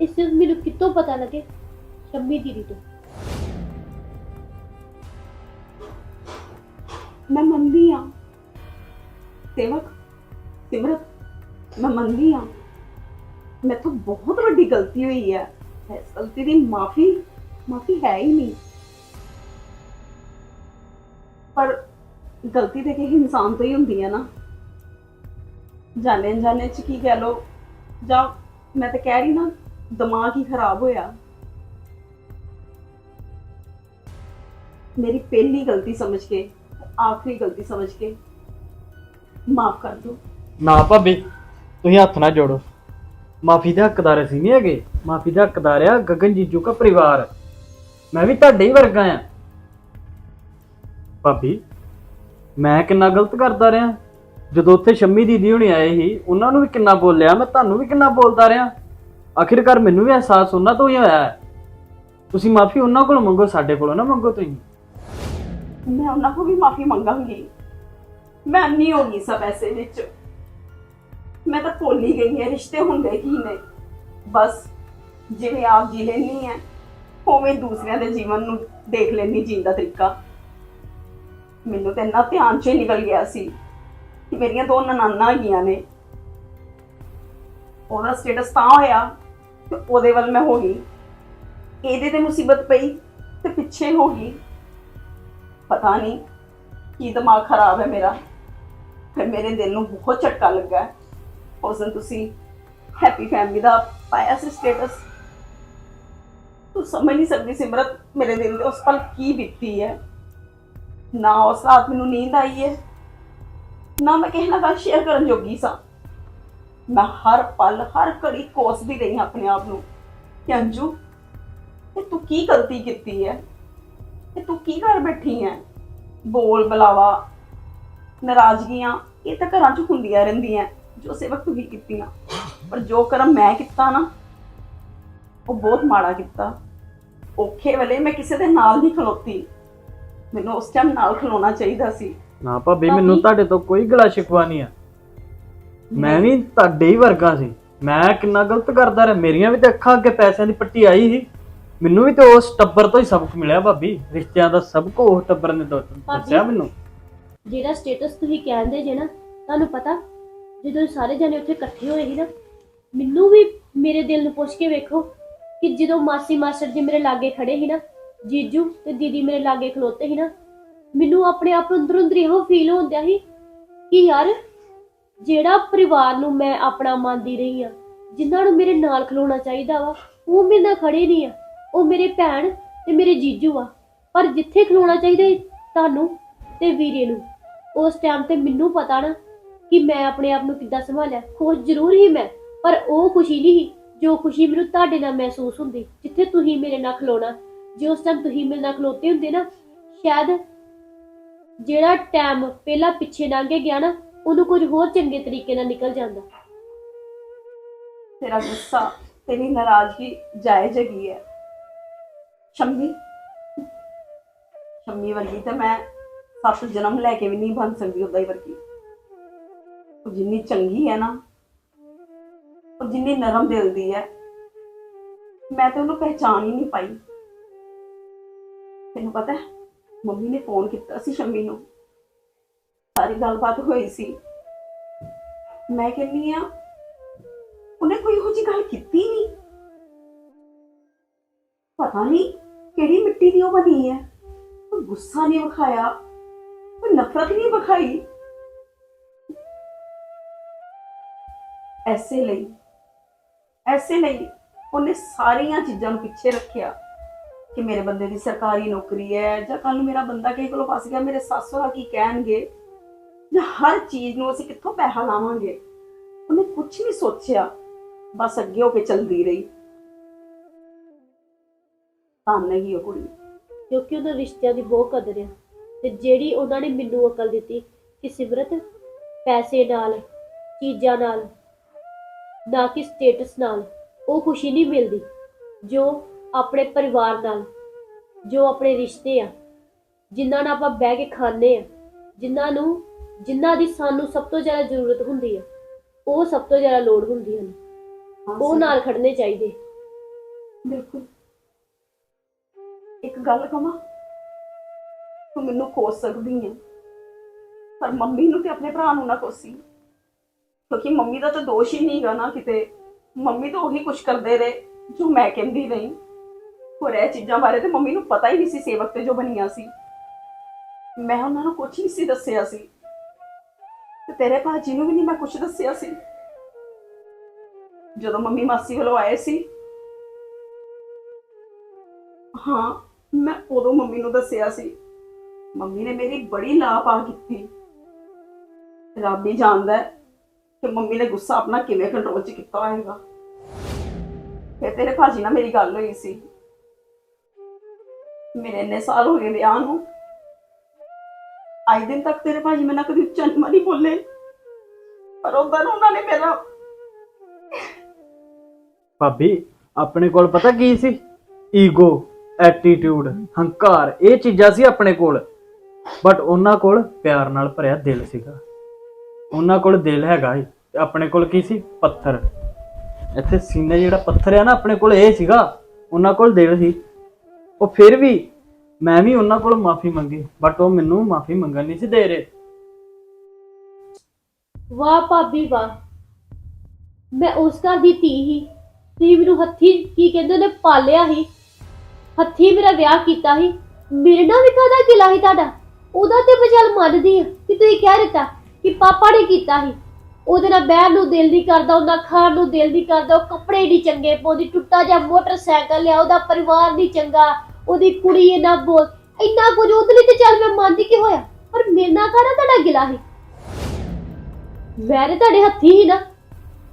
ਇਸ ਤੋਂ ਮੈਨੂੰ ਕਿੱਥੋਂ ਪਤਾ ਲੱਗੇ? ਸ਼ੰਮੀ ਦੀਦੀ ਤੋਂ। ਮੈਂ ਮੰਨਦੀ ਆ ਸੇਵਕ, ਸਿਮਰਤ, ਮੈਂ ਮੰਨਦੀ ਆ ਮੈਥੋਂ ਬਹੁਤ ਵੱਡੀ ਗਲਤੀ ਹੋਈ ਹੈ। ਇਸ ਗਲਤੀ ਦੀ ਮਾਫੀ ਮਾਫੀ ਹੈ ਹੀ ਨਹੀਂ। ਪਰ ਗਲਤੀ ਤੇ ਕਿਸੇ ਇਨਸਾਨ ਤੋਂ ਹੀ ਹੁੰਦੀ ਹੈ ਨਾ। ਜਾਣੇ ਜਾਣੇ ਚ ਕੀ ਕਹਿ ਲੋ ਜਾਂ ਮੈਂ ਤਾਂ ਕਹਿ ਰਹੀ ਨਾ, ਦਿਮਾਗ ਹੀ ਖਰਾਬ ਹੋਇਆ। ਮੇਰੀ ਪਹਿਲੀ ਗਲਤੀ ਸਮਝ ਕੇ ਆਖਰੀ ਗਲਤੀ ਸਮਝ ਕੇ ਮਾਫ ਕਰ ਦਿਓ। ਨਾ ਭਾਬੀ, ਤੁਸੀਂ ਹੱਥ ਨਾ ਜੋੜੋ। ਮਾਫੀ ਦੇ ਹੱਕਦਾਰ ਅਸੀਂ ਨਹੀਂ ਹੈਗੇ। ਮਾਫੀ ਦਾ ਹੱਕਦਾਰ ਆ ਗਗਨ, ਜੀਜੂ ਦਾ ਪਰਿਵਾਰ। ਮੈਂ ਵੀ ਤੁਹਾਡੇ ਹੀ ਵਰਗਾ ਆ। ਭਾਬੀ, ਮੈਂ ਕਿੰਨਾ ਗਲਤ ਕਰਦਾ ਰਿਹਾ? ਜਦੋਂ ਉੱਥੇ ਸ਼ੰਮੀ ਦੀਦੀ ਹੁਣੀ ਆਏ ਸੀ, ਉਹਨਾਂ ਨੂੰ ਵੀ ਕਿੰਨਾ ਬੋਲਿਆ, ਮੈਂ ਤੁਹਾਨੂੰ ਵੀ ਕਿੰਨਾ ਬੋਲਦਾ ਰਿਹਾ। ਆਖਿਰਕਾਰ ਮੈਨੂੰ ਵੀ ਅਹਿਸਾਸ ਉਹਨਾਂ ਤੋਂ ਹੀ ਹੋਇਆ ਹੈ। ਤੁਸੀਂ ਮਾਫੀ ਉਹਨਾਂ ਕੋਲੋਂ ਮੰਗੋ, ਸਾਡੇ ਕੋਲੋਂ ਨਾ ਮੰਗੋ ਤੁਸੀਂ। ਮੈਂ ਉਹਨਾਂ ਕੋਲ ਵੀ ਮਾਫੀ ਮੰਗਾਂਗੀ। ਮੈਂ ਅੰਨੀ ਹੋ ਗਈ ਸਭ ਐਸੇ ਵਿੱਚ। ਮੈਂ ਤਾਂ ਭੁੱਲ ਹੀ ਗਈ ਹਾਂ ਰਿਸ਼ਤੇ ਹੁੰਦੇ ਕੀ ਨੇ। ਬਸ ਜਿਵੇਂ ਆਪ ਜੀ ਲੈਣੀ ਹੈ, ਉਵੇਂ ਦੂਸਰਿਆਂ ਦੇ ਜੀਵਨ ਨੂੰ ਦੇਖ ਲੈਣੀ ਜੀਣ ਦਾ ਤਰੀਕਾ। ਮੈਨੂੰ ਤਾਂ ਇੰਨਾ ਧਿਆਨ ਚ ਹੀ ਨਿਕਲ ਗਿਆ ਸੀ ਕਿ ਮੇਰੀਆਂ ਦੋ ਨਨਾਨਾਂ ਗਈਆਂ ਨੇ। ਉਹਦਾ ਸਟੇਟਸ ਤਾਂ ਹੋਇਆ ਤੇ ਉਹਦੇ ਵੱਲ ਮੈਂ ਹੋ ਗਈ। ਇਹਦੇ ਤੇ ਮੁਸੀਬਤ ਪਈ ਤੇ ਪਿੱਛੇ ਹੋ ਗਈ। ਪਤਾ ਨਹੀਂ ਕੀ ਦਿਮਾਗ ਖਰਾਬ ਹੈ ਮੇਰਾ। ਫਿਰ ਮੇਰੇ ਦਿਲ ਨੂੰ ਬਹੁਤ ਝਟਕਾ ਲੱਗਾ। ਹੈ। ਉਸ ਦਿਨ ਤੁਸੀਂ ਹੈਪੀ ਫੈਮਿਲੀ ਦਾ ਪਾਇਆ ਸੀ ਸਟੇਟਸ ਤੂੰ ਸਮਝ ਨਹੀਂ ਸਕਦੀ ਸਿਮਰਤ, ਮੇਰੇ ਦਿਲ ਤੇ ਉਸ ਪਲ ਕੀ ਬੀਤੀ ਹੈ। ਨਾ ਉਸ ਰਾਤ ਮੈਨੂੰ ਨੀਂਦ ਆਈ ਹੈ, ਨਾ ਮੈਂ ਕਿਸੇ ਨਾਲ ਗੱਲ ਸ਼ੇਅਰ ਕਰਨ ਜੋਗੀ ਸਾਂ। ਮੈਂ ਹਰ ਪਲ, ਹਰ ਘੜੀ ਕੋਸਦੀ ਰਹੀ ਹਾਂ ਆਪਣੇ ਆਪ ਨੂੰ। ਕਿ ਅੰਜੂ, ਇਹ ਤੂੰ ਕੀ ਗਲਤੀ ਕੀਤੀ ਹੈ? ਕਿ ਤੂੰ ਕੀ ਕਰ ਬੈਠੀ ਹੈ ਬੋਲ ਬਲਾਵਾ। ਨਾਰਾਜ਼ਗੀਆਂ ਇਹ ਤਾਂ ਘਰਾਂ 'ਚ ਹੁੰਦੀਆਂ ਰਹਿੰਦੀਆਂ ਜੋ ਸੇਵਕ ਤੂੰ ਵੀ ਕੀਤੀਆਂ। ਪਰ ਜੋ ਕਰਮ ਮੈਂ ਕੀਤਾ ਨਾ ਉਹ ਬਹੁਤ ਮਾੜਾ ਕੀਤਾ। ਔਖੇ ਵੇਲੇ ਮੈਂ ਕਿਸੇ ਦੇ ਨਾਲ ਨਹੀਂ ਖਲੋਤੀ। ਮੈਨੂੰ ਉਸ ਟਾਈਮ ਨਾਲ ਖਲੋਣਾ ਚਾਹੀਦਾ ਸੀ। ਨਾ ਭਾਬੀ ਮੈਨੂੰ ਤੁਹਾਡੇ ਤੋਂ ਕੋਈ ਗਲਾ ਸ਼ਿਕਵਾ ਨਹੀਂ ਆ। ਮੈਂ ਵੀ ਤੁਹਾਡੇ ਹੀ ਵਰਗਾ ਸੀ। ਮੈਂ ਕਿੰਨਾ ਗਲਤ ਕਰਦਾ ਰਿਹਾ। ਮੇਰੀਆਂ ਵੀ ਤੇ ਅੱਖਾਂ ਅੱਗੇ ਪੈਸਿਆਂ ਦੀ ਪੱਟੀ ਆਈ ਸੀ। ਮੈਨੂੰ ਵੀ ਤੇ ਉਸ ਟੱਬਰ ਤੋਂ ਹੀ ਸਬਕ ਮਿਲਿਆ ਭਾਬੀ ਰਿਸ਼ਤਿਆਂ ਦਾ ਸਭ ਕੁਝ ਉਸ ਟੱਬਰ ਨੇ ਦੋ- ਦੱਸਿਆ ਮੈਨੂੰ। ਜਿਹੜਾ ਸਟੇਟਸ ਤੁਸੀਂ ਕਹਿੰਦੇ ਜੇ ਨਾ ਤੁਹਾਨੂੰ ਪਤਾ ਜਦੋਂ ਸਾਰੇ ਜਣੇ ਉੱਥੇ ਇਕੱਠੇ ਹੋਏ ਸੀ ਨਾ ਮੈਨੂੰ ਵੀ ਮੇਰੇ ਦਿਲ ਨੂੰ ਪੁੱਛ ਕੇ ਵੇਖੋ ਕਿ ਜਦੋਂ ਮਾਸੀ ਮਾਸਟਰ ਜੀ ਮੇਰੇ ਲਾਗੇ ਖੜੇ ਸੀ ਨਾ ਜੀਜੂ ਤੇ ਦੀਦੀ ਮੇਰੇ ਲਾਗੇ ਖਲੋਤੇ ਸੀ ਨਾ ਮੈਨੂੰ ਆਪਣੇ ਆਪ ਨੂੰ ਅੰਦਰੋਂ ਅੰਦਰ ਇਹੋ ਫੀਲ ਹੁੰਦਾ ਸੀ ਕਿ ਯਾਰ ਜਿਹੜਾ ਪਰਿਵਾਰ ਨੂੰ ਮੈਂ ਆਪਣਾ ਮੰਨਦੀ ਰਹੀ ਆ ਜਿਨ੍ਹਾਂ ਨੂੰ ਮੇਰੇ ਨਾਲ ਖਲੋਣਾ ਚਾਹੀਦਾ ਵਾ ਉਹ ਮੇਰੇ ਨਾਲ ਖੜੇ ਨਹੀਂ ਆ। ਉਹ ਮੇਰੇ ਭੈਣ ਤੇ ਮੇਰੇ ਜੀਜੂ ਆ। ਪਰ ਜਿੱਥੇ ਖਲੋਣਾ ਚਾਹੀਦਾ ਸੀ ਤੁਹਾਨੂੰ ਤੇ ਵੀਰੇ ਨੂੰ। ਉਸ ਟਾਈਮ ਤੇ ਮੈਨੂੰ ਪਤਾ ਨਾ ਕਿ ਮੈਂ ਆਪਣੇ ਆਪ ਨੂੰ ਕਿੱਦਾਂ ਸੰਭਾਲਿਆ। ਖੁਸ਼ ਜ਼ਰੂਰ ਹੀ ਮੈਂ, ਪਰ ਉਹ ਖੁਸ਼ੀ ਨਹੀਂ ਸੀ ਜੋ ਖੁਸ਼ੀ ਮੈਨੂੰ ਤੁਹਾਡੇ ਨਾਲ ਮਹਿਸੂਸ ਹੁੰਦੀ। ਜਿੱਥੇ ਤੁਸੀਂ ਮੇਰੇ ਨਾਲ ਖਲੋਣਾ, ਜੇ ਉਸ ਟਾਈਮ ਤੁਸੀਂ ਮੇਰੇ ਨਾਲ ਖਲੋਤੇ ਹੁੰਦੇ ਨਾ, ਸ਼ਾਇਦ ਜਿਹੜਾ ਟਾਈਮ ਪਹਿਲਾਂ ਪਿੱਛੇ ਲੰਘ ਗਿਆ ਨਾ, ਉਹਨੂੰ ਕੁਝ ਹੋਰ ਚੰਗੇ ਤਰੀਕੇ ਨਾਲ ਨਿਕਲ ਜਾਂਦਾ। ਤੇਰਾ ਗੁੱਸਾ ਤੇਰੀ ਨਾਰਾਜ਼ਗੀ ਜਾਇਜ਼ ਹੈਗੀ ਹੈ। ਸ਼ੰਮੀ? ਸ਼ੰਮੀ ਵਰਗੀ ਤਾਂ ਮੈਂ ਸੱਤ ਜਨਮ ਲੈ ਕੇ ਵੀ ਨਹੀਂ ਬਣ ਸਕਦੀ ਉਹਦਾ ਹੀ ਵਰਗੀ। ਉਹ ਜਿੰਨੀ ਚੰਗੀ ਹੈ ਨਾ, ਉਹ ਜਿੰਨੀ ਨਰਮ ਦਿਲ ਦੀ ਹੈ, ਮੈਂ ਤਾਂ ਉਹਨੂੰ ਪਹਿਚਾਨ ਹੀ ਨਹੀਂ ਪਾਈ। ਤੈਨੂੰ ਪਤਾ ਮੰਮੀ ਨੇ ਫੋਨ ਕੀਤਾ ਸੀ ਸ਼ੰਮੀ ਨੂੰ। ਸਾਰੀ ਗੱਲਬਾਤ ਹੋਈ ਸੀ। ਮੈਂ ਕਹਿੰਦੀ ਆ ਉਹਨੇ ਕੋਈ ਇਹੋ ਜਿਹੀ ਗੱਲ ਕੀਤੀ ਨਹੀਂ? ਪਤਾ ਨਹੀਂ ਕਿਹੜੀ ਮਿੱਟੀ ਦੀ ਉਹ ਬਣੀ ਹੈ? ਉਹ ਗੁੱਸਾ ਨਹੀਂ ਵਿਖਾਇਆ। ਕੋਈ ਨਫ਼ਰਤ ਨਹੀਂ ਵਿਖਾਈ। ਐਸੇ ਲਈ ਐਸੇ ਲਈ ਉਹਨੇ ਸਾਰੀਆਂ ਚੀਜ਼ਾਂ ਨੂੰ ਪਿੱਛੇ ਰੱਖਿਆ ਕਿ ਮੇਰੇ ਬੰਦੇ ਦੀ ਸਰਕਾਰੀ ਨੌਕਰੀ ਹੈ ਜਾਂ ਕੱਲ ਨੂੰ ਮੇਰਾ ਬੰਦਾ ਕਿਸੇ ਕੋਲੋਂ ਫਸ ਗਿਆ, ਮੇਰੇ ਸੱਸ ਸਹੁਰਾ ਕੀ ਕਹਿਣਗੇ? ਜਾਂ ਹਰ ਚੀਜ਼ ਨੂੰ ਅਸੀਂ ਕਿੱਥੋਂ ਪੈਸਾ ਲਾਵਾਂਗੇ? ਉਹਨੇ ਕੁਝ ਨਹੀਂ ਸੋਚਿਆ। ਬਸ ਅੱਗੇ ਹੋ ਕੇ ਚੱਲਦੀ ਰਹੀ। ਤਾਂ ਨਹੀਂ ਉਹ ਕੁੜੀ। ਕਿਉਂਕਿ ਉਹਨਾਂ ਰਿਸ਼ਤਿਆਂ ਦੀ ਬਹੁਤ ਕਦਰ ਆ। ਤੇ ਜਿਹੜੀ ਉਹਨਾਂ ਨੇ ਮੈਨੂੰ ਅਕਲ ਦਿੱਤੀ ਕਿ ਸਿਮਰਤ ਪੈਸੇ ਨਾਲ ਚੀਜ਼ਾਂ ਨਾਲ ਨਾ ਕਿ ਸਟੇਟਸ ਨਾਲ ਉਹ ਖੁਸ਼ੀ ਨਹੀਂ ਮਿਲਦੀ। ਜੋ ਆਪਣੇ ਪਰਿਵਾਰ ਨਾਲ ਜੋ ਆਪਣੇ ਰਿਸ਼ਤੇ ਆ ਜਿਨ੍ਹਾਂ ਨਾਲ ਆਪਾਂ ਬਹਿ ਕੇ ਖਾਂਦੇ ਆ ਜਿਨ੍ਹਾਂ ਨੂੰ ਜਿਨ੍ਹਾਂ ਦੀ ਸਾਨੂੰ ਸਭ ਤੋਂ ਜ਼ਿਆਦਾ ਜ਼ਰੂਰਤ ਹੁੰਦੀ ਆ ਉਹ ਸਭ ਤੋਂ ਜ਼ਿਆਦਾ ਲੋੜ ਹੁੰਦੀ ਹਨ। ਹਾਂ, ਉਹ। ਨਾਲ ਖੜਨੇ ਚਾਹੀਦੇ। ਬਿਲਕੁਲ। ਇੱਕ ਗੱਲ ਕਹਾਂ ਤੂੰ ਮੈਨੂੰ ਕੋਸ ਸਕਦੀ ਹੈ ਪਰ ਮੰਮੀ ਨੂੰ ਤੇ ਆਪਣੇ ਭਰਾ ਨੂੰ ਨਾ ਕੋਸੀ। ਕਿਉਂਕਿ ਮੰਮੀ ਦਾ ਤਾਂ ਦੋਸ਼ ਹੀ ਨਹੀਂਗਾ ਨਾ ਕਿਤੇ। ਮੰਮੀ ਤਾਂ ਉਹੀ ਕੁਝ ਕਰਦੇ ਰਹੇ, ਜੋ ਮੈਂ ਕਹਿੰਦੀ ਰਹੀ। ਹੋਰ ਇਹ ਚੀਜ਼ਾਂ ਬਾਰੇ ਤੇ ਮੰਮੀ ਨੂੰ ਪਤਾ ਹੀ ਨਹੀਂ ਸੀ ਸੇਵਕ ਤੇ ਜੋ ਬਣੀਆਂ ਸੀ। ਮੈਂ ਉਹਨਾਂ ਨੂੰ ਕੁਝ ਨਹੀਂ ਸੀ ਦੱਸਿਆ ਸੀ। ਤੇ ਤੇਰੇ ਭਾਜੀ ਨੂੰ ਵੀ ਨਹੀਂ ਮੈਂ ਕੁਝ ਦੱਸਿਆ ਸੀ। ਜਦੋਂ ਮੰਮੀ ਮਾਸੀ ਵੱਲੋਂ ਆਏ ਸੀ। ਹਾਂ ਮੈਂ ਉਦੋਂ ਮੰਮੀ ਨੂੰ ਦੱਸਿਆ ਸੀ। ਮੰਮੀ ਨੇ ਮੇਰੀ ਬੜੀ ਲਾਪਾ ਕੀਤੀ। ਰੱਬ ਹੀ ਜਾਣਦਾ ਹੈ ਕਿ ਮੰਮੀ ਨੇ ਗੁੱਸਾ ਆਪਣਾ ਕਿਵੇਂ ਕੰਟਰੋਲ 'ਚ ਕੀਤਾ ਹੋਏਗਾ। ਫਿਰ ਤੇਰੇ ਭਾਜੀ ਨਾਲ ਮੇਰੀ ਗੱਲ ਹੋਈ ਸੀ। ਮੇਰੇ ਇੰਨੇ ਸਾਲ ਹੋ ਗਏ ਵਿਆਹ ਨੂੰ। ਅੱਜ ਦਿਨ ਤੱਕ ਤੇਰੇ ਭਾਜੀ ਮੇਰੇ ਨਾਲ ਕਦੀ ਉੱਚਾ ਨਹੀਂ ਨਹੀਂ ਬੋਲੇ। ਪਰ ਉਦੋਂ ਉਹਨਾਂ ਨੇ ਮੇਰਾ ਭਾਬੀ, ਆਪਣੇ ਕੋਲ ਪਤਾ ਕੀ ਸੀ? ਈਗੋ। ਐਟੀਟਿਊਡ ਹੰਕਾਰ, ਇਹ ਚੀਜ਼ਾਂ ਸੀ ਆਪਣੇ ਕੋਲ। ਬਟ ਉਹਨਾਂ ਕੋਲ ਪਿਆਰ ਨਾਲ ਭਰਿਆ ਦਿਲ ਸੀਗਾ। ਉਹਨਾਂ ਕੋਲ ਦਿਲ ਹੈਗਾ ਸੀ। ਤੇ ਆਪਣੇ ਕੋਲ ਕੀ ਸੀ? ਪੱਥਰ। ਇੱਥੇ ਸੀਨੇ ਜਿਹੜਾ ਪੱਥਰ ਆ ਨਾ, ਆਪਣੇ ਕੋਲ ਇਹ ਸੀਗਾ। ਉਹਨਾਂ ਕੋਲ ਦਿਲ ਸੀ। ਉਹ ਫਿਰ ਵੀ ਮੈਂ ਵੀ ਉਹਨਾਂ ਕੋਲ ਮਾਫੀ ਮੰਗੀ ਬਟ ਉਹ ਮੈਨੂੰ ਮਾਫੀ ਮੰਗਣ ਨਹੀਂ ਸੀ ਦੇ ਰਹੇ। ਵਾਹ ਭਾਬੀ ਵਾਹ। ਮੈਂ ਉਸ ਘਰ ਦੀ ਧੀ ਹੀ ਤੁਸੀਂ ਮੈਨੂੰ ਹੱਥੀ ਕੀ ਕਹਿੰਦੇ ਨੇ ਪਾਲਿਆ ਹੀ ਹੱਥੀ ਮੇਰਾ ਵਿਆਹ ਕੀਤਾ ਸੀ। ਮੇਰੇ ਨਾਲ ਵੀ ਕਾਹਦਾ ਗਿਲਾ ਸੀ ਤੁਹਾਡਾ? ਉਹਦਾ ਤੇ ਮੈਂ ਚੱਲ ਮੰਨਦੀ ਆ। ਕਿ ਤੁਸੀਂ ਕਹਿ ਦਿੱਤਾ ਕਿ ਪਾਪਾ ਨੇ ਕੀਤਾ ਸੀ। ਉਹਦੇ ਨਾਲ ਬਹਿਣ ਨੂੰ ਦਿਲ ਨਹੀਂ ਕਰਦਾ, ਉਹਦਾ ਖਾਣ ਨੂੰ ਦਿਲ ਨਹੀਂ ਕਰਦਾ, ਉਹ ਕੱਪੜੇ ਨਹੀਂ ਚੰਗੇ ਪਾਉਂਦੀ, ਟੁੱਟਾ ਜਿਹਾ ਮੋਟਰਸਾਈਕਲ ਲਿਆ, ਉਹਦਾ ਪਰਿਵਾਰ ਨਹੀਂ ਚੰਗਾ, ਉਹਦੀ ਕੁੜੀ ਇਹ ਨਾ ਬੋਲ, ਇੰਨਾ ਕੁਝ ਉਹਦੇ ਲਈ ਤੇ ਚੱਲ ਮੈਂ ਮੰਨਦੀ ਕਿ ਹੋਇਆ? ਪਰ ਮੇਰੇ ਨਾਲ ਕਾਹਦਾ ਤੁਹਾਡਾ ਗਿਲਾ ਸੀ? ਮੈਂ ਤੇ ਤੁਹਾਡੇ ਹੱਥੀ ਹੀ ਨਾ।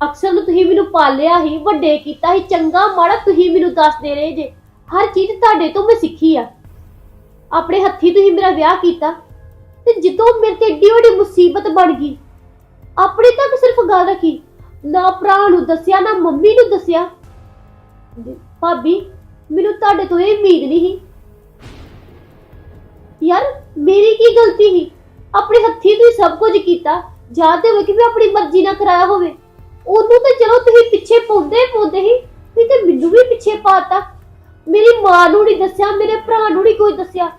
ਅਕਸਰ ਨੂੰ ਤੁਸੀਂ ਮੈਨੂੰ ਪਾਲਿਆ ਹੀ ਵੱਡੇ ਕੀਤਾ ਹੀ ਚੰਗਾ ਮਾੜਾ ਤੁਸੀਂ ਮੈਨੂੰ ਦੱਸਦੇ ਰਹੇ ਜੇ। ਹਰ ਚੀਜ਼ ਤੁਹਾਡੇ ਤੋਂ ਮੈਂ ਸਿੱਖੀ ਆ। ਆਪਣੇ ਹੱਥੀ ਤੁਸੀਂ ਮੇਰਾ ਵਿਆਹ ਕੀਤਾ ਤੇ ਜਦੋਂ ਮੇਰੇ ਤੇ ਏਡੀ ਵੱਡੀ ਮੁਸੀਬਤ ਬਣ ਗਈ, ਆਪਣੇ ਤੱਕ ਸਿਰਫ ਗੱਲ ਰੱਖੀ, ਨਾ ਭਰਾ ਨੂੰ ਦੱਸਿਆ, ਨਾ ਮੰਮੀ ਨੂੰ ਦੱਸਿਆ। ਭਾਬੀ, ਮੈਨੂੰ ਤੁਹਾਡੇ ਤੋਂ ਇਹ ਉਮੀਦ ਨਹੀਂ ਸੀ। ਯਾਰ, ਮੇਰੀ ਕੀ ਗਲਤੀ ਸੀ? ਆਪਣੇ ਹੱਥੀ ਤੁਸੀਂ ਸਭ ਕੁਝ ਕੀਤਾ ਜਾਂ ਤੇ ਹੋਵੇ ਕਿ ਮੈਂ ਆਪਣੀ ਮਰਜ਼ੀ ਨਾਲ ਕਰਾਇਆ ਹੋਵੇ। ਉਹਨੂੰ ਤਾਂ ਚਲੋ ਤੁਸੀਂ ਪਿੱਛੇ ਪਾਉਂਦੇ ਪਾਉਂਦੇ ਹੀ ਨਹੀਂ ਤੇ ਮੈਨੂੰ ਵੀ ਪਿੱਛੇ ਪਾਤਾ ਮੇਰੀ ਮਾਂ ਨੂੰ ਨਹੀਂ ਦੱਸਿਆ ਮੇਰੇ ਭਰਾ ਨੂੰ ਨਹੀਂ ਕੋਈ ਦੱਸਿਆ।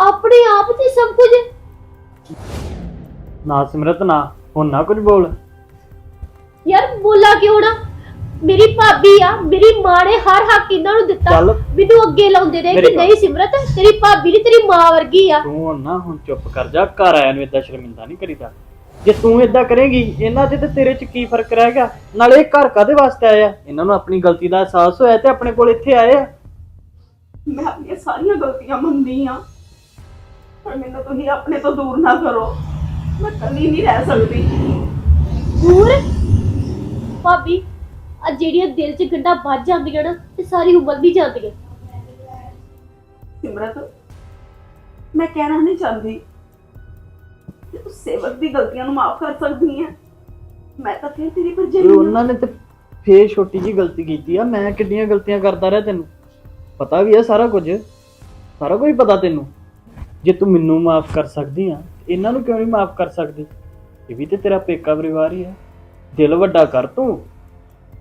ਆਪਣੇ ਆਪ ਤੇ ਸਭ ਕੁਝ। ਨਾ ਸਿਮਰਤ ਨਾ ਹੁਣ ਨਾ ਕੁਝ ਬੋਲ। ਯਾਰ ਬੋਲਾ ਕਿਉਂ ਨਾ? ਮੇਰੀ ਭਾਬੀ ਆ ਮੇਰੀ ਮਾਂ ਨੇ ਹਰ ਹੱਕ ਇਹਨਾਂ ਨੂੰ ਦਿੱਤਾ। ਚੱਲ। ਮੈਨੂੰ ਅੱਗੇ ਲਾਉਂਦੇ ਰਹੇ ਮੇਰੀ ਕਿ ਨਹੀਂ ਸਿਮਰਤ ਤੇਰੀ ਭਾਬੀ ਨਹੀਂ ਤੇਰੀ ਮਾਂ ਵਰਗੀ ਆ। ਤੂੰ ਹੁਣ ਨਾ ਹੁਣ ਚੁੱਪ ਕਰ ਜਾ ਘਰ ਆਇਆ ਨੂੰ ਇਦਾਂ ਸ਼ਰਮਿੰਦਾ ਨਹੀਂ ਕਰੀਦਾ। ਜੇ ਤੂੰ ਇਦਾਂ ਕਰੇਗੀ ਇਹਨਾਂ 'ਚ ਤੇ ਤੇਰੇ 'ਚ ਕੀ ਫ਼ਰਕ ਰਹਿ ਗਿਆ? ਨਾਲੇ ਇਹ ਘਰ ਕਾਦੇ ਵਾਸਤੇ ਆਇਆ? ਇਹਨਾਂ ਨੂੰ ਆਪਣੀ ਗਲਤੀ ਦਾ ਅਹਿਸਾਸ ਹੋਇਆ ਤੇ ਆਪਣੇ ਕੋਲ ਇੱਥੇ ਆਏ ਆ। ਮੈਂ ਆਪਣੀਆਂ ਸਾਰੀਆਂ ਗਲਤੀਆਂ ਮੰਨਦੀ ਆ ਪਰ ਮੈਨੂੰ ਤੁਸੀਂ ਆਪਣੇ ਤੋਂ ਦੂਰ ਨਾ ਕਰੋ। ਮੈਂ ਕੱਲੀ ਨਹੀਂ ਰਹਿ ਸਕਦੀ। ਦੂਰ? ਭਾਬੀ ਆ ਜਿਹੜੀਆਂ ਦਿਲ 'ਚ ਗੰਡਾ ਵੱਜ ਜਾਂਦੀਆਂ ਨਾ ਤੇ ਸਾਰੀ ਉਮਰ ਨਹੀਂ ਜਾਂਦੀਆਂ। ਸਿਮਰਤ ਮੈਂ ਕਹਿਣਾ ਨਹੀਂ ਚਾਹੁੰਦੀ ਕਿ ਤੂੰ ਸੇਵਕ ਦੀ ਗਲਤੀਆਂ ਨੂੰ ਮਾਫ ਕਰ ਸਕਦੀ ਹੈ। ਮੈਂ ਤਾਂ ਫਿਰ ਤੇਰੀ ਭਰਜਾਈ ਉਹਨਾਂ ਨੇ ਤੇ ਫੇਰ ਛੋਟੀ ਜੀ ਗਲਤੀ ਕੀਤੀ ਆ। ਮੈਂ ਕਿੰਨੀਆਂ ਗਲਤੀਆਂ ਕਰਦਾ ਰਿਹਾ ਤੈਨੂੰ? ਪਤਾ ਵੀ ਹੈ ਸਾਰਾ ਕੁਝ। ਸਾਰਾ ਕੁਝ ਪਤਾ ਤੈਨੂੰ। ਜੇ ਤੂੰ ਮੈਨੂੰ ਮਾਫ ਕਰ ਸਕਦੀ ਆ ਇਹਨਾਂ ਨੂੰ ਕਿਉਂ ਨਹੀਂ ਮਾਫ ਕਰ ਸਕਦੀ? ਇਹ ਵੀ ਤੇ ਤੇਰਾ ਪੇਕਾ ਪਰਿਵਾਰ ਹੀ ਹੈ ਦਿਲ ਵੱਡਾ ਕਰ ਤੂੰ।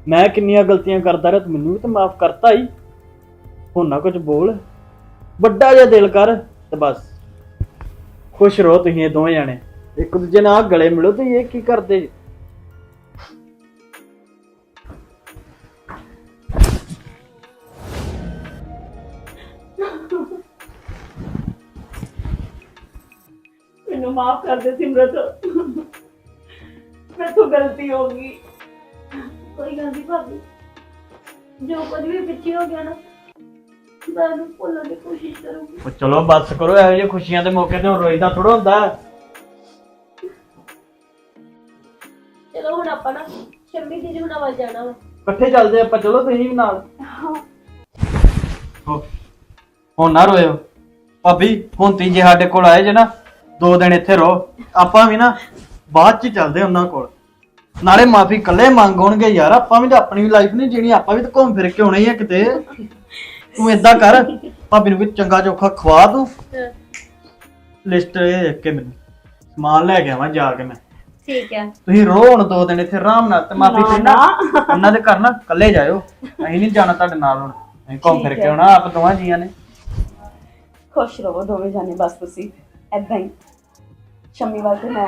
ਮੈਂ ਕਿੰਨੀਆਂ ਗਲਤੀਆਂ ਕਰਦਾ ਰਿਹਾ, ਤੂੰ ਮੈਨੂੰ ਵੀ ਤਾਂ ਮਾਫ ਕਰਤਾ ਹੀ। ਹੁਣ ਨਾ ਕੁਝ ਬੋਲ। ਵੱਡਾ ਜਿਹਾ ਦਿਲ ਕਰ ਤੇ ਬਸ। ਖੁਸ਼ ਰਹੋ ਤੁਸੀਂ ਇਹ ਦੋਵੇਂ ਜਾਣੇ। ਇੱਕ ਦੂਜੇ ਨਾਲ ਗਲੇ ਮਿਲੋ ਤੇ ਇਹ ਕੀ ਕਰਦੇ? ਮੈਨੂੰ ਮਾਫ ਕਰ ਦੇ ਸਿਮਰਤ ਮੈਥੋਂ ਗਲਤੀ ਹੋ ਗਈ। ਕੋਈ ਗੱਲ ਨਹੀਂ ਭਾਬੀ। ਜੋ ਕੁਝ ਵੀ ਪਿੱਛੇ ਹੋ ਗਿਆ ਨਾ ਮੈਂ ਉਹਨੂੰ ਭੁੱਲਣ ਦੀ ਕੋਸ਼ਿਸ਼ ਕਰੂੰਗੀ। ਉਹ ਚਲੋ ਬੱਸ ਕਰੋ ਇਹੋ ਜਿਹੀ ਖੁਸ਼ੀਆਂ ਦੇ ਮੌਕੇ ਤੇ ਹੁਣ ਰੋਈਦਾ ਥੋੜਾ ਹੁੰਦਾ। ਚਲੋ ਹੁਣ ਆਪਾਂ ਨਾ ਸ਼ੰਮੀ ਦੀਦੀ ਹੁਣਾਂ ਵੱਲ ਜਾਣਾ ਵਾ। ਇਕੱਠੇ ਚੱਲਦੇ ਆਪਾਂ ਚਲੋ ਤੁਸੀਂ ਵੀ ਨਾਲ। ਹੋ। ਹੁਣ ਨਾ ਰੋਇਓ। ਭਾਬੀ ਹੁਣ ਤੁਸੀਂ ਜੇ ਸਾਡੇ ਕੋਲ ਆਏ ਜੇ ਨਾ ਦੋ ਦਿਨ ਇੱਥੇ ਰਹੋ। ਆਪਾਂ ਵੀ ਨਾ ਬਾਅਦ ਚ ਚੱਲਦੇ ਉਹਨਾਂ ਕੋਲ। ਨਾਲੇ ਮਾਫੀ ਕੱਲੇ ਮੰਗੋਣਗੇ ਯਾਰ ਆਪਾਂ ਵੀ ਤਾਂ ਆਪਣੀ ਲਾਈਫ ਨਹੀਂ ਜੀਣੀ ਆਪਾਂ ਵੀ ਤਾਂ ਘੁੰਮ ਫਿਰ ਕੇ ਆਉਣਾ ਹੀ ਆ ਕਿਤੇ। ਤੂੰ ਏਦਾਂ ਕਰ ਭਾਬੀ ਨੂੰ ਵੀ ਚੰਗਾ ਚੋਖਾ ਖਵਾ ਤੂੰ ਲਿਸਟ ਇਹ ਦੇਖ ਕੇ ਮੈਨੂੰ। ਸਮਾਨ ਲੈ ਕੇ ਆਵਾਂ ਜਾ ਕੇ ਮੈਂ। ਠੀਕ ਹੈ। ਤੁਸੀਂ ਰੋ ਹੁਣ ਦੋ ਦਿਨ ਇੱਥੇ ਆਰਾਮ ਨਾਲ ਤੇ ਮਾਫੀ ਨਾ, ਕਹਿੰਦਾ ਉਹਨਾਂ ਦੇ ਘਰ ਨਾ ਇਕੱਲੇ ਜਾਇਓ। ਅਸੀਂ ਨਹੀਂ ਜਾਣਾ ਤੁਹਾਡੇ ਨਾਲ ਹੁਣ। ਅਸੀਂ ਘੁੰਮ ਫਿਰ ਕੇ ਆਉਣਾ ਆਪ ਦੋਵਾਂ ਜੀਆਂ ਨੇ। ਖੁਸ਼ ਰਹੋ ਦੋਵੇਂ ਜਾਨੇ ਬਸ ਤੁਸੀਂ ਐਦਾਂ ਹੀ। ਸ਼ਮੀ ਵੱਲ ਤੇ ਮੈਂ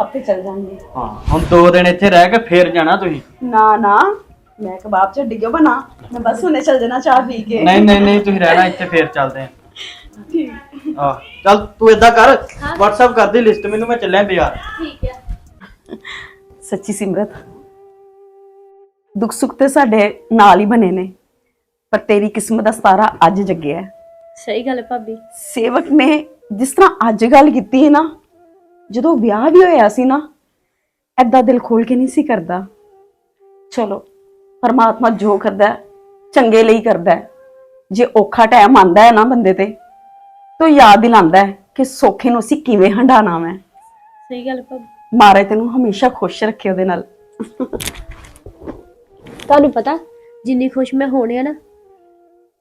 ਹਫ਼ਤੇ ਚੱਲ ਜਾਂਗੀ। ਹਾਂ ਹੁਣ ਦੋ ਦਿਨ ਇੱਥੇ ਰਹਿ ਕੇ ਫੇਰ ਜਾਣਾ ਤੁਸੀਂ? ਨਾ ਨਾ ਮੈਂ ਕਬਾਬ ਚ ਡਿੱਗਿਓ ਬਣਾ ਮੈਂ ਬਸ ਹੁਣੇ ਚੱਲ ਜਾਣਾ ਚਾਹ ਪੀ ਕੇ। ਨਹੀਂ ਨਹੀਂ ਨਹੀਂ ਤੁਸੀਂ ਰਹਿਣਾ ਇੱਥੇ ਫੇਰ ਚੱਲਦੇ ਆ ਠੀਕ। ਆ ਚੱਲ ਤੂੰ ਏਦਾਂ ਕਰ WhatsApp ਕਰ ਦੀ ਲਿਸਟ ਮੈਨੂੰ ਮੈਂ ਚੱਲਿਆ ਬਾਜ਼ਾਰ। ਠੀਕ ਹੈ। ਸੱਚੀ ਸਿਮਰਤ ਦੁੱਖ ਸੁੱਖ ਤੇ ਸਾਡੇ ਨਾਲ ਹੀ ਬਣੇ ਨੇ ਪਰ ਤੇਰੀ ਕਿਸਮਤ ਦਾ ਸਤਾਰਾ ਅੱਜ ਜੱਗਿਆ ਸਹੀ ਗੱਲ ਹੈ ਭਾਬੀ। ਸੇਵਕ ਨੇ ਜਿਸ ਤਰ੍ਹਾਂ ਅੱਜ ਗੱਲ ਕੀਤੀ ਹੈ ਨਾ ਜਦੋਂ ਵਿਆਹ ਵੀ ਹੋਇਆ ਸੀ ਨਾ ਐਦਾਂ ਦਿਲ ਖੋਲ ਕੇ ਨਹੀਂ ਸੀ ਕਰਦਾ। ਚਲੋ ਪਰਮਾਤਮਾ ਜੋ ਕਰਦਾ ਚੰਗੇ ਲਈ ਕਰਦਾ। ਜੇ ਔਖਾ ਟਾਈਮ ਆਂਦਾ ਹੈ ਨਾ ਬੰਦੇ ਤੇ ਤਾਂ ਯਾਦ ਦਿਲਾਉਂਦਾ ਹੈ ਕਿ ਸੋਖੇ ਨੂੰ ਅਸੀਂ ਕਿਵੇਂ ਹੰਡਾਣਾ ਹੈ ਸਹੀ ਗੱਲ ਭਾਬੀ। ਮਾਰੇ ਤੈਨੂੰ ਹਮੇਸ਼ਾ ਖੁਸ਼ ਰੱਖੇ ਉਹਦੇ ਨਾਲ। ਤੁਹਾਨੂੰ ਪਤਾ ਜਿੰਨੀ ਖੁਸ਼ ਮੈਂ ਹੋਣੇ ਆ ਨਾ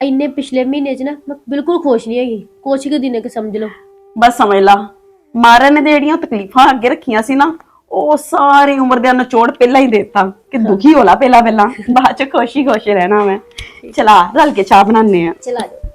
ਇੰਨੇ ਪਿਛਲੇ ਮਹੀਨੇ 'ਚ ਨਾ ਮੈਂ ਬਿਲਕੁਲ ਖੁਸ਼ ਨਹੀਂ ਹੈਗੀ। ਕੁਛ ਕੁ ਦਿਨ ਕਿ ਸਮਝ ਲਓ। ਬਸ ਸਮਝ ਲਾ ਮਾਰਨ ਨੇ ਜਿਹੜੀਆਂ ਤਕਲੀਫਾਂ ਅੱਗੇ ਰੱਖੀਆਂ ਸੀ ਨਾ, ਉਹ ਸਾਰੀ ਉਮਰ ਦੇ ਨਿਚੋੜ ਪਹਿਲਾਂ ਹੀ ਦੇਤਾ ਕਿ ਦੁਖੀ ਹੋਲਾ ਪਹਿਲਾਂ ਪਹਿਲਾਂ। ਬਾਅਦ ਚ ਖੁਸ਼ੀ ਖੁਸ਼ ਰਹਿਣਾ ਮੈਂ। ਚਲਾ, ਰਲ ਕੇ ਚਾਹ ਬਣਾਉਂਦੇ ਆ ਚਲਾ ਜਾਓ।